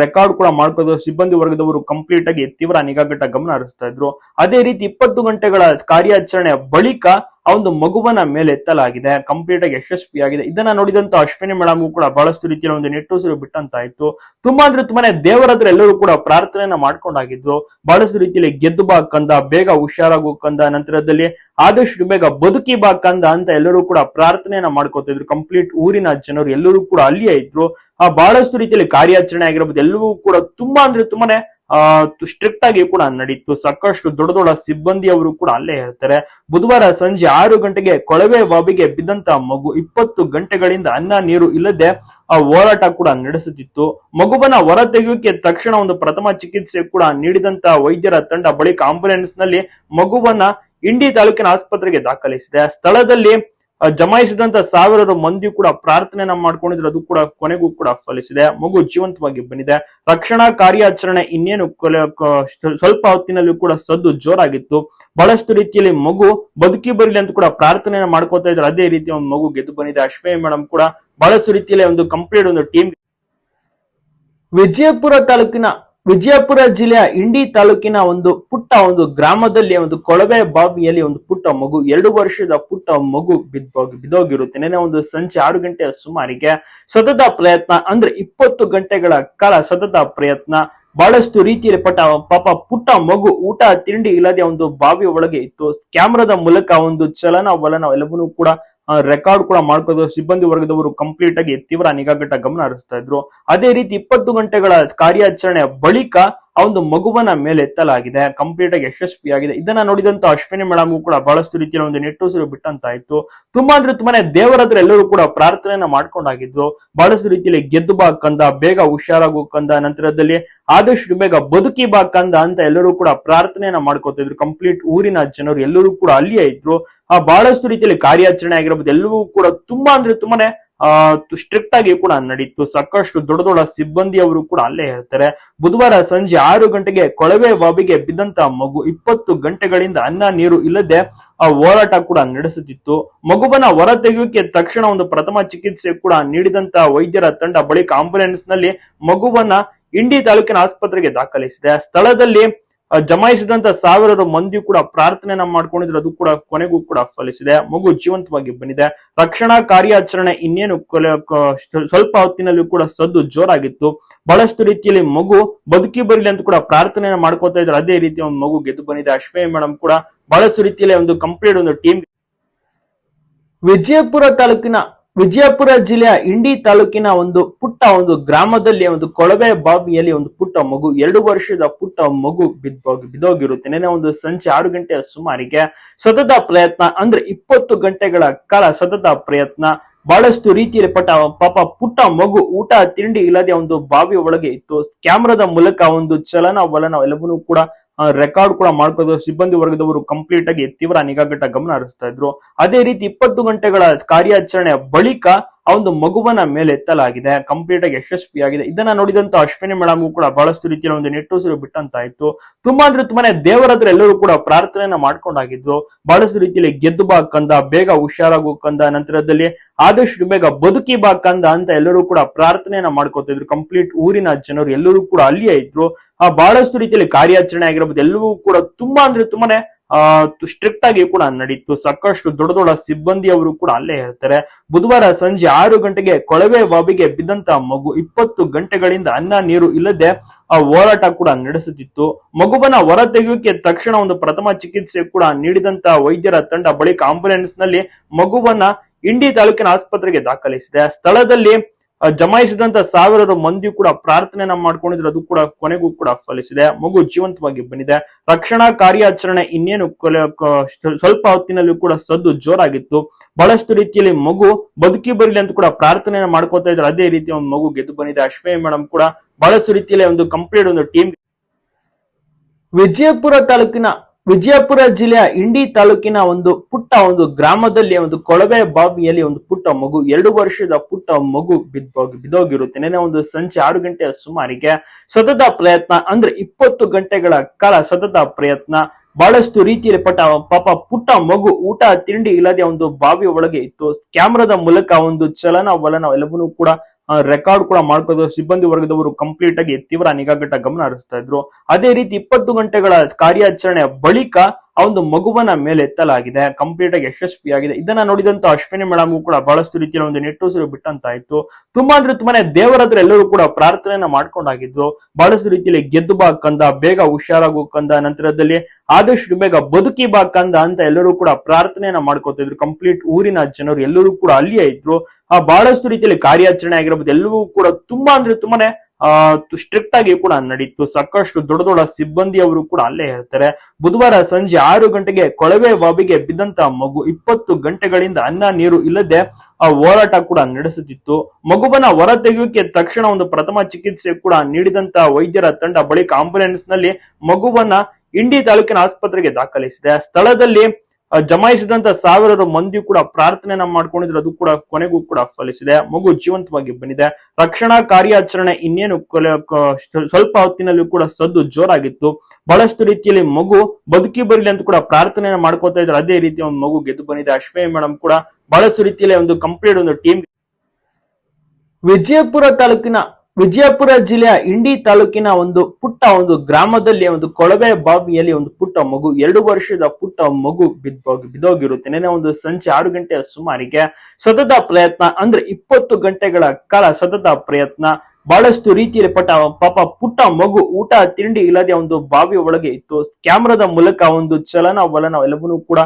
ರೆಕಾರ್ಡ್ ಕೂಡ ಮಾಡ್ಕೋದು ಸಿಬ್ಬಂದಿ ವರ್ಗದವರು ಕಂಪ್ಲೀಟ್ ಆಗಿ ತೀವ್ರ ನಿಗಾಘಟ್ಟ ಗಮನ ಹರಿಸ್ತಾ ಇದ್ರು. ಅದೇ ರೀತಿ ಇಪ್ಪತ್ತು ಗಂಟೆಗಳ ಕಾರ್ಯಾಚರಣೆ ಬಳಿಕ ಆ ಒಂದು ಮಗುವನ್ನ ಮೇಲೆ ಎತ್ತಲಾಗಿದೆ ಕಂಪ್ಲೀಟ್ ಆಗಿ ಯಶಸ್ವಿಯಾಗಿದೆ. ಇದನ್ನ ನೋಡಿದಂತ ಅಶ್ವಿನಿ ಮೇಡಮ್ ಕೂಡ ಬಹಳಷ್ಟು ರೀತಿಯ ಒಂದು ನೆಟ್ಟುಸಿರು ಬಿಟ್ಟಂತಾಯ್ತು. ತುಂಬಾ ಅಂದ್ರೆ ತುಂಬಾನೇ ದೇವರ ಎಲ್ಲರೂ ಕೂಡ ಪ್ರಾರ್ಥನೆಯನ್ನ ಮಾಡ್ಕೊಂಡಾಗಿದ್ರು. ಬಹಳಷ್ಟು ರೀತಿಯಲ್ಲಿ ಗೆದ್ದು ಬಾ ಕಂದ, ಬೇಗ ಹುಷಾರಾಗು ಕಂದ, ನಂತರದಲ್ಲಿ ಆದಷ್ಟು ಬೇಗ ಬದುಕಿ ಬಾ ಕಂದ ಅಂತ ಎಲ್ಲರೂ ಕೂಡ ಪ್ರಾರ್ಥನೆಯನ್ನ ಮಾಡ್ಕೋತಾ ಇದ್ರು. ಕಂಪ್ಲೀಟ್ ಊರಿನ ಜನರು ಎಲ್ಲರೂ ಕೂಡ ಅಲ್ಲಿಯೇ ಇದ್ರು. ಆ ಬಹಳಷ್ಟು ರೀತಿಯಲ್ಲಿ ಕಾರ್ಯಾಚರಣೆ ಆಗಿರ್ಬೋದು, ಎಲ್ಲವೂ ಕೂಡ ತುಂಬಾ ಅಂದ್ರೆ ತುಂಬಾನೇ ಸ್ಟ್ರಿಕ್ಟ್ ಆಗಿ ಕೂಡ ನಡೀತು. ಸಾಕಷ್ಟು ದೊಡ್ಡ ದೊಡ್ಡ ಸಿಬ್ಬಂದಿಯವರು ಕೂಡ ಅಲ್ಲೇ ಇರ್ತಾರೆ. ಬುಧವಾರ ಸಂಜೆ ಆರು ಗಂಟೆಗೆ ಕೊಳವೆ ಬಾವಿಗೆ ಬಿದ್ದಂತ ಮಗು ಇಪ್ಪತ್ತು ಗಂಟೆಗಳಿಂದ ಅನ್ನ, ನೀರು ಇಲ್ಲದೆ ಆ ಹೋರಾಟ ಕೂಡ ನಡೆಸುತ್ತಿತ್ತು. ಮಗುವನ್ನ ಹೊರ ತೆಗೆಯೋಕೆ ತಕ್ಷಣ ಒಂದು ಪ್ರಥಮ ಚಿಕಿತ್ಸೆ ಕೂಡ ನೀಡಿದಂತ ವೈದ್ಯರ ತಂಡ ಬಳಿಕ ಆಂಬುಲೆನ್ಸ್ನಲ್ಲಿ ಮಗುವನ್ನ ಇಂಡಿ ತಾಲೂಕಿನ ಆಸ್ಪತ್ರೆಗೆ ದಾಖಲಿಸಿದೆ. ಸ್ಥಳದಲ್ಲಿ ಜಮಾಯಿಸಿದಂತ ಸಾವಿರಾರು ಮಂದಿ ಕೂಡ ಪ್ರಾರ್ಥನೆಯನ್ನ ಮಾಡ್ಕೊಂಡಿದ್ರು. ಅದು ಕೂಡ ಕೊನೆಗೂ ಕೂಡ ಫಲಿಸಿದೆ. ಮಗು ಜೀವಂತವಾಗಿ ಬಂದಿದೆ. ರಕ್ಷಣಾ ಕಾರ್ಯಾಚರಣೆ ಇನ್ನೇನು ಸ್ವಲ್ಪ ಹೊತ್ತಿನಲ್ಲಿ ಕೂಡ ಸದ್ದು ಜೋರಾಗಿತ್ತು. ಬಹಳಷ್ಟು ರೀತಿಯಲ್ಲಿ ಮಗು ಬದುಕಿ ಬರಲಿ ಅಂತ ಕೂಡ ಪ್ರಾರ್ಥನೆಯನ್ನ ಮಾಡ್ಕೋತಾ ಇದ್ರು. ಅದೇ ರೀತಿ ಒಂದು ಮಗು ಗೆದ್ದು ಬಂದಿದೆ. ಅಶ್ವೇ ಮೇಡಮ್ ಕೂಡ ಬಹಳಷ್ಟು ರೀತಿಯಲ್ಲಿ ಒಂದು ಕಂಪ್ಲೀಟ್ ಒಂದು ಟೀಮ್ ವಿಜಯಪುರ ತಾಲೂಕಿನ ವಿಜಯಪುರ ಜಿಲ್ಲೆಯ ಇಂಡಿ ತಾಲೂಕಿನ ಒಂದು ಪುಟ್ಟ ಒಂದು ಗ್ರಾಮದಲ್ಲಿ ಒಂದು ಕೊಳವೆ ಬಾವಿಯಲ್ಲಿ ಒಂದು ಪುಟ್ಟ ಮಗು, ಎರಡು ವರ್ಷದ ಪುಟ್ಟ ಮಗು ಬಿದ್ದೋಗಿ ಬಿದ್ದೋಗಿರುತ್ತೆ ನೆನೆ ಒಂದು ಸಂಜೆ ಆರು ಗಂಟೆ ಸುಮಾರಿಗೆ ಸತತ ಪ್ರಯತ್ನ, ಅಂದ್ರೆ ಇಪ್ಪತ್ತು ಗಂಟೆಗಳ ಕಾಲ ಸತತ ಪ್ರಯತ್ನ. ಬಹಳಷ್ಟು ರೀತಿಯಲ್ಲಿ ಪಟ್ಟ ಪಾಪ ಪುಟ್ಟ ಮಗು ಊಟ ತಿಂಡಿ ಇಲ್ಲದೆ ಒಂದು ಬಾವಿ ಒಳಗೆ ಇತ್ತು. ಕ್ಯಾಮ್ರಾದ ಮೂಲಕ ಒಂದು ಚಲನ ವಲನ ಎಲ್ಲವನ್ನೂ ಕೂಡ ರೆಕಾರ್ಡ್ ಕೂಡ ಮಾಡ್ಕೋದು ಸಿಬ್ಬಂದಿ ವರ್ಗದವರು ಕಂಪ್ಲೀಟ್ ಆಗಿ ತೀವ್ರ ನಿಗಾಘಟ ಗಮನ ಹರಿಸ್ತಾ ಇದ್ರು. ಅದೇ ರೀತಿ ಇಪ್ಪತ್ತು ಗಂಟೆಗಳ ಕಾರ್ಯಾಚರಣೆ ಬಳಿಕ ಆ ಒಂದು ಮಗುವನ್ನ ಮೇಲೆ ಎತ್ತಲಾಗಿದೆ ಕಂಪ್ಲೀಟ್ ಆಗಿ ಯಶಸ್ವಿಯಾಗಿದೆ. ಇದನ್ನ ನೋಡಿದಂತ ಅಶ್ವಿನಿ ಮೇಡಮ್ ಕೂಡ ಬಹಳಷ್ಟು ರೀತಿಯ ಒಂದು ನೆಟ್ಟುಸಿರು ಬಿಟ್ಟಂತಾಯ್ತು. ತುಂಬಾ ಅಂದ್ರೆ ತುಂಬಾನೇ ದೇವರ ಹತ್ರ ಎಲ್ಲರೂ ಕೂಡ ಪ್ರಾರ್ಥನೆಯನ್ನ ಮಾಡ್ಕೊಂಡಾಗಿದ್ರು. ಬಹಳಷ್ಟು ರೀತಿಯಲ್ಲಿ ಗೆದ್ದು ಬಾ ಕಂದ, ಬೇಗ ಹುಷಾರಾಗು ಕಂದ, ನಂತರದಲ್ಲಿ ಆದಷ್ಟು ಬೇಗ ಬದುಕಿ ಬಾ ಕಂದ ಅಂತ ಎಲ್ಲರೂ ಕೂಡ ಪ್ರಾರ್ಥನೆಯನ್ನ ಮಾಡ್ಕೋತಾ ಇದ್ರು. ಕಂಪ್ಲೀಟ್ ಊರಿನ ಜನರು ಎಲ್ಲರೂ ಕೂಡ ಅಲ್ಲಿಯೇ ಇದ್ರು. ಆ ಬಹಳಷ್ಟು ರೀತಿಯಲ್ಲಿ ಕಾರ್ಯಾಚರಣೆ ಆಗಿರ್ಬೋದು, ಎಲ್ಲವೂ ಕೂಡ ತುಂಬಾ ಅಂದ್ರೆ ತುಂಬಾನೇ ಸ್ಟ್ರಿಕ್ಟ್ ಆಗಿ ಕೂಡ ನಡೀತು. ಸಾಕಷ್ಟು ದೊಡ್ಡ ದೊಡ್ಡ ಸಿಬ್ಬಂದಿಯವರು ಕೂಡ ಅಲ್ಲೇ ಇರ್ತಾರೆ. ಬುಧವಾರ ಸಂಜೆ ಆರು ಗಂಟೆಗೆ ಕೊಳವೆ ಬಾವಿಗೆ ಬಿದ್ದಂತ ಮಗು ಇಪ್ಪತ್ತು ಗಂಟೆಗಳಿಂದ ಅನ್ನ, ನೀರು ಇಲ್ಲದೆ, ಆ, ಹೋರಾಟ ಕೂಡ ನಡೆಸುತ್ತಿತ್ತು. ಮಗುವನ್ನ ಹೊರ ತೆಗೆಯೋಕೆ ತಕ್ಷಣ ಒಂದು ಪ್ರಥಮ ಚಿಕಿತ್ಸೆ ಕೂಡ ನೀಡಿದಂತ ವೈದ್ಯರ ತಂಡ ಬಳಿಕ ಆಂಬುಲೆನ್ಸ್ನಲ್ಲಿ ಮಗುವನ್ನ ಇಂಡಿ ತಾಲೂಕಿನ ಆಸ್ಪತ್ರೆಗೆ ದಾಖಲಿಸಿದೆ. ಸ್ಥಳದಲ್ಲಿ ಜಮಾಯಿಸಿದಂತ ಸಾವಿರಾರು ಮಂದಿ ಕೂಡ ಪ್ರಾರ್ಥನೆಯನ್ನ ಮಾಡ್ಕೊಂಡಿದ್ರು. ಅದು ಕೂಡ ಕೊನೆಗೂ ಕೂಡ ಫಲಿಸಿದೆ. ಮಗು ಜೀವಂತವಾಗಿ ಬಂದಿದೆ. ರಕ್ಷಣಾ ಕಾರ್ಯಾಚರಣೆ ಇನ್ನೇನು ಸ್ವಲ್ಪ ಹೊತ್ತಿನಲ್ಲಿ ಕೂಡ ಸದ್ದು ಜೋರಾಗಿತ್ತು. ಬಹಳಷ್ಟು ರೀತಿಯಲ್ಲಿ ಮಗು ಬದುಕಿ ಬರಲಿ ಅಂತ ಕೂಡ ಪ್ರಾರ್ಥನೆಯನ್ನ ಮಾಡ್ಕೋತಾ ಇದ್ರು. ಅದೇ ರೀತಿ ಒಂದು ಮಗು ಗೆದ್ದು ಬಂದಿದೆ. ಅಶ್ವೇ ಮೇಡಮ್ ಕೂಡ ಬಹಳಷ್ಟು ರೀತಿಯಲ್ಲಿ ಒಂದು ಕಂಪ್ಲೀಟ್ ಒಂದು ಟೀಮ್ ವಿಜಯಪುರ ತಾಲೂಕಿನ ವಿಜಯಪುರ ಜಿಲ್ಲೆಯ ಇಂಡಿ ತಾಲೂಕಿನ ಒಂದು ಪುಟ್ಟ ಒಂದು ಗ್ರಾಮದಲ್ಲಿ ಒಂದು ಕೊಳವೆ ಬಾವಿಯಲ್ಲಿ ಒಂದು ಪುಟ್ಟ ಮಗು, ಎರಡು ವರ್ಷದ ಪುಟ್ಟ ಮಗು ಬಿದ್ದೋಗಿ ಬಿದ್ದೋಗಿರುತ್ತೆ ನೆನೆ ಒಂದು ಸಂಜೆ ಆರು ಗಂಟೆಯ ಸುಮಾರಿಗೆ ಸತತ ಪ್ರಯತ್ನ, ಅಂದ್ರೆ ಇಪ್ಪತ್ತು ಗಂಟೆಗಳ ಕಾಲ ಸತತ ಪ್ರಯತ್ನ. ಬಹಳಷ್ಟು ರೀತಿಯಲ್ಲಿ ಪಟ್ಟ ಪಾಪ ಪುಟ್ಟ ಮಗು ಊಟ, ತಿಂಡಿ ಇಲ್ಲದೆ ಒಂದು ಬಾವಿ ಒಳಗೆ ಇತ್ತು. ಕ್ಯಾಮ್ರಾದ ಮೂಲಕ ಒಂದು ಚಲನ ವಲನ ಎಲ್ಲವನ್ನೂ ಕೂಡ ರೆಕಾರ್ಡ್ ಕೂಡ ಮಾಡ್ಕೋದು ಸಿಬ್ಬಂದಿ ವರ್ಗದವರು ಕಂಪ್ಲೀಟ್ ಆಗಿ ತೀವ್ರ ನಿಗಾಘಟ ಗಮನ ಹರಿಸ್ತಾ ಇದ್ರು. ಅದೇ ರೀತಿ ಇಪ್ಪತ್ತು ಗಂಟೆಗಳ ಕಾರ್ಯಾಚರಣೆ ಬಳಿಕ ಆ ಒಂದು ಮಗುವನ ಮೇಲೆ ಎತ್ತಲಾಗಿದೆ ಕಂಪ್ಲೀಟ್ ಆಗಿ ಯಶಸ್ವಿಯಾಗಿದೆ. ಇದನ್ನ ನೋಡಿದಂತ ಅಶ್ವಿನಿ ಮೇಡಮ್ ಕೂಡ ಬಹಳಷ್ಟು ರೀತಿಯ ಒಂದು ನೆಟ್ಟುಸಿರು ಬಿಟ್ಟಂತಾಯ್ತು. ತುಂಬಾ ಅಂದ್ರೆ ತುಂಬಾನೇ ದೇವರ ಹತ್ರ ಎಲ್ಲರೂ ಕೂಡ ಪ್ರಾರ್ಥನೆಯನ್ನ ಮಾಡ್ಕೊಂಡಾಗಿದ್ರು. ಬಹಳಷ್ಟು ರೀತಿಯಲ್ಲಿ ಗೆದ್ದು ಬಾ ಕಂದ, ಬೇಗ ಹುಷಾರಾಗು ಕಂದ, ನಂತರದಲ್ಲಿ ಆದಷ್ಟು ಬೇಗ ಬದುಕಿ ಬಾ ಕಂದ ಅಂತ ಎಲ್ಲರೂ ಕೂಡ ಪ್ರಾರ್ಥನೆಯನ್ನ ಮಾಡ್ಕೋತಾ ಇದ್ರು ಕಂಪ್ಲೀಟ್ ಊರಿನ ಜನರು ಎಲ್ಲರೂ ಕೂಡ ಅಲ್ಲಿಯೇ ಇದ್ರು. ಆ ಬಹಳಷ್ಟು ರೀತಿಯಲ್ಲಿ ಕಾರ್ಯಾಚರಣೆ ಆಗಿರ್ಬೋದು, ಎಲ್ಲವೂ ಕೂಡ ತುಂಬಾ ಅಂದ್ರೆ ತುಂಬಾನೇ ಸ್ಟ್ರಿಕ್ಟ್ ಆಗಿ ಕೂಡ ನಡೀತು. ಸಾಕಷ್ಟು ದೊಡ್ಡ ದೊಡ್ಡ ಸಿಬ್ಬಂದಿಯವರು ಕೂಡ ಅಲ್ಲೇ ಇರ್ತಾರೆ. ಬುಧವಾರ ಸಂಜೆ ಆರು ಗಂಟೆಗೆ ಕೊಳವೆ ಬಾವಿಗೆ ಬಿದ್ದಂತ ಮಗು ಇಪ್ಪತ್ತು ಗಂಟೆಗಳಿಂದ ಅನ್ನ, ನೀರು ಇಲ್ಲದೆ ಆ ಹೋರಾಟ ಕೂಡ ನಡೆಸುತ್ತಿತ್ತು. ಮಗುವನ್ನ ಹೊರ ತೆಗೆಯೋಕೆ ತಕ್ಷಣ ಒಂದು ಪ್ರಥಮ ಚಿಕಿತ್ಸೆ ಕೂಡ ನೀಡಿದಂತ ವೈದ್ಯರ ತಂಡ ಬಳಿಕ ಆಂಬುಲೆನ್ಸ್ನಲ್ಲಿ ಮಗುವನ್ನ ಇಂಡಿ ತಾಲೂಕಿನ ಆಸ್ಪತ್ರೆಗೆ ದಾಖಲಿಸಿದೆ. ಸ್ಥಳದಲ್ಲಿ ಜಮಾಯಿಸಿದಂತ ಸಾವಿರಾರು ಮಂದಿ ಕೂಡ ಪ್ರಾರ್ಥನೆಯನ್ನ ಮಾಡ್ಕೊಂಡಿದ್ರು. ಅದು ಕೂಡ ಕೊನೆಗೂ ಕೂಡ ಫಲಿಸಿದೆ. ಮಗು ಜೀವಂತವಾಗಿ ಬಂದಿದೆ. ರಕ್ಷಣಾ ಕಾರ್ಯಾಚರಣೆ ಇನ್ನೇನು ಸ್ವಲ್ಪ ಹೊತ್ತಿನಲ್ಲಿ ಕೂಡ ಸದ್ದು ಜೋರಾಗಿತ್ತು. ಬಹಳಷ್ಟು ರೀತಿಯಲ್ಲಿ ಮಗು ಬದುಕಿ ಬರಲಿ ಅಂತ ಕೂಡ ಪ್ರಾರ್ಥನೆಯನ್ನ ಮಾಡ್ಕೋತಾ ಇದ್ರು. ಅದೇ ರೀತಿ ಒಂದು ಮಗು ಗೆದ್ದು ಬಂದಿದೆ. ಅಶ್ವಯ್ ಮೇಡಮ್ ಕೂಡ ಬಹಳಷ್ಟು ರೀತಿಯಲ್ಲಿ ಒಂದು ಕಂಪ್ಲೀಟ್ ಒಂದು ಟೀಮ್ ವಿಜಯಪುರ ತಾಲೂಕಿನ ವಿಜಯಪುರ ಜಿಲ್ಲೆಯ ಇಂಡಿ ತಾಲೂಕಿನ ಒಂದು ಪುಟ್ಟ ಒಂದು ಗ್ರಾಮದಲ್ಲಿ ಒಂದು ಕೊಳವೆ ಬಾವಿಯಲ್ಲಿ ಒಂದು ಪುಟ್ಟ ಮಗು, ಎರಡು ವರ್ಷದ ಪುಟ್ಟ ಮಗು ಬಿದ್ದೋಗಿ ಬಿದ್ದೋಗಿರುತ್ತೆ ನೆನೆ ಒಂದು ಸಂಜೆ ಆರು ಗಂಟೆಯ ಸುಮಾರಿಗೆ ಸತತ ಪ್ರಯತ್ನ, ಅಂದ್ರೆ ಇಪ್ಪತ್ತು ಗಂಟೆಗಳ ಕಾಲ ಸತತ ಪ್ರಯತ್ನ. ಬಹಳಷ್ಟು ರೀತಿಯಲ್ಲಿ ಪಟ್ಟ ಪಾಪ ಪುಟ್ಟ ಮಗು ಊಟ, ತಿಂಡಿ ಇಲ್ಲದೆ ಒಂದು ಬಾವಿ ಒಳಗೆ ಇತ್ತು. ಕ್ಯಾಮ್ರಾದ ಮೂಲಕ ಒಂದು ಚಲನ ವಲನ ಎಲ್ಲವನ್ನೂ ಕೂಡ ರೆಕಾರ್ಡ್ ಕೂಡ ಮಾಡ್ಕೋದು ಸಿಬ್ಬಂದಿ ವರ್ಗದವರು ಕಂಪ್ಲೀಟ್ ಆಗಿ ತೀವ್ರ ನಿಗಾಘಟ ಗಮನ ಹರಿಸ್ತಾ ಇದ್ರು. ಅದೇ ರೀತಿ ಇಪ್ಪತ್ತು ಗಂಟೆಗಳ ಕಾರ್ಯಾಚರಣೆ ಬಳಿಕ ಆ ಒಂದು ಮಗುವನ್ನ ಮೇಲೆ ಎತ್ತಲಾಗಿದೆ ಕಂಪ್ಲೀಟ್ ಆಗಿ ಯಶಸ್ವಿಯಾಗಿದೆ. ಇದನ್ನ ನೋಡಿದಂತ ಅಶ್ವಿನಿ ಮೇಡಮ್ ಕೂಡ ಬಹಳಷ್ಟು ರೀತಿಯ ಒಂದು ನೆಟ್ಟುಸಿರು ಬಿಟ್ಟಂತಾಯ್ತು. ತುಂಬಾ ಅಂದ್ರೆ ತುಂಬಾನೇ ದೇವರ ಹತ್ರ ಎಲ್ಲರೂ ಕೂಡ ಪ್ರಾರ್ಥನೆಯನ್ನ ಮಾಡ್ಕೊಂಡಾಗಿದ್ರು. ಬಹಳಷ್ಟು ರೀತಿಯಲ್ಲಿ ಗೆದ್ದು ಬಾ ಕಂದ, ಬೇಗ ಹುಷಾರಾಗು ಕಂದ, ನಂತರದಲ್ಲಿ ಆದಷ್ಟು ಬೇಗ ಬದುಕಿ ಬಾ ಕಂದ ಅಂತ ಎಲ್ಲರೂ ಕೂಡ ಪ್ರಾರ್ಥನೆಯನ್ನ ಮಾಡ್ಕೋತಾ ಇದ್ರು. ಕಂಪ್ಲೀಟ್ ಊರಿನ ಜನರು ಎಲ್ಲರೂ ಕೂಡ ಅಲ್ಲಿಯೇ ಇದ್ರು. ಆ ಬಹಳಷ್ಟು ರೀತಿಯಲ್ಲಿ ಕಾರ್ಯಾಚರಣೆ ಆಗಿರ್ಬೋದು, ಎಲ್ಲವೂ ಕೂಡ ತುಂಬಾ ಅಂದ್ರೆ ತುಂಬಾನೇ ಸ್ಟ್ರಿಕ್ಟ್ ಆಗಿ ಕೂಡ ನಡೀತು. ಸಾಕಷ್ಟು ದೊಡ್ಡ ದೊಡ್ಡ ಸಿಬ್ಬಂದಿಯವರು ಕೂಡ ಅಲ್ಲೇ ಇರ್ತಾರೆ. ಬುಧವಾರ ಸಂಜೆ ಆರು ಗಂಟೆಗೆ ಕೊಳವೆ ಬಾವಿಗೆ ಬಿದ್ದಂತ ಮಗು ಇಪ್ಪತ್ತು ಗಂಟೆಗಳಿಂದ ಅನ್ನ, ನೀರು ಇಲ್ಲದೆ ಆ ಹೋರಾಟ ಕೂಡ ನಡೆಸುತ್ತಿತ್ತು. ಮಗುವನ್ನ ಹೊರ ತೆಗೆಯೋಕೆ ತಕ್ಷಣ ಒಂದು ಪ್ರಥಮ ಚಿಕಿತ್ಸೆ ಕೂಡ ನೀಡಿದಂತ ವೈದ್ಯರ ತಂಡ ಬಳಿಕ ಆಂಬುಲೆನ್ಸ್ನಲ್ಲಿ ಮಗುವನ್ನ ಇಂಡಿ ತಾಲೂಕಿನ ಆಸ್ಪತ್ರೆಗೆ ದಾಖಲಿಸಿದೆ. ಸ್ಥಳದಲ್ಲಿ ಜಮಾಯಿಸಿದಂತ ಸಾವಿರಾರು ಮಂದಿ ಕೂಡ ಪ್ರಾರ್ಥನೆಯನ್ನ ಮಾಡ್ಕೊಂಡಿದ್ರು. ಅದು ಕೂಡ ಕೊನೆಗೂ ಕೂಡ ಫಲಿಸಿದೆ. ಮಗು ಜೀವಂತವಾಗಿ ಬಂದಿದೆ. ರಕ್ಷಣಾ ಕಾರ್ಯಾಚರಣೆ ಇನ್ನೇನು ಸ್ವಲ್ಪ ಹೊತ್ತಿನಲ್ಲಿ ಕೂಡ ಸದ್ದು ಜೋರಾಗಿತ್ತು. ಬಹಳಷ್ಟು ರೀತಿಯಲ್ಲಿ ಮಗು ಬದುಕಿ ಬರಲಿ ಅಂತ ಕೂಡ ಪ್ರಾರ್ಥನೆ ಮಾಡ್ಕೋತಾ ಇದ್ರು. ಅದೇ ರೀತಿ ಒಂದು ಮಗು ಗೆದ್ದು ಬಂದಿದೆ. ಅಶ್ವಯ್ ಮೇಡಮ್ ಕೂಡ ಬಹಳಷ್ಟು ರೀತಿಯಲ್ಲಿ ಒಂದು ಕಂಪ್ಲೀಟ್ ಒಂದು ಟೀಮ್ ವಿಜಯಪುರ ತಾಲೂಕಿನ ವಿಜಯಪುರ ಜಿಲ್ಲೆಯ ಇಂಡಿ ತಾಲೂಕಿನ ಒಂದು ಪುಟ್ಟ ಒಂದು ಗ್ರಾಮದಲ್ಲಿ ಒಂದು ಕೊಳವೆ ಬಾವಿಯಲ್ಲಿ ಒಂದು ಪುಟ್ಟ ಮಗು, ಎರಡು ವರ್ಷದ ಪುಟ್ಟ ಮಗು ಬಿದ್ದೋಗಿ ಬಿದ್ದೋಗಿರುತ್ತೆ ನೆನೆ ಒಂದು ಸಂಜೆ ಆರು ಗಂಟೆಯ ಸುಮಾರಿಗೆ ಸತತ ಪ್ರಯತ್ನ, ಅಂದ್ರೆ ಇಪ್ಪತ್ತು ಗಂಟೆಗಳ ಕಾಲ ಸತತ ಪ್ರಯತ್ನ. ಬಹಳಷ್ಟು ರೀತಿಯಲ್ಲಿ ಪಟ್ಟ ಪಾಪ ಪುಟ್ಟ ಮಗು ಊಟ, ತಿಂಡಿ ಇಲ್ಲದೆ ಒಂದು ಬಾವಿ ಒಳಗೆ ಇತ್ತು. ಕ್ಯಾಮ್ರಾದ ಮೂಲಕ ಒಂದು ಚಲನ ವಲನ ಎಲ್ಲವನ್ನೂ ಕೂಡ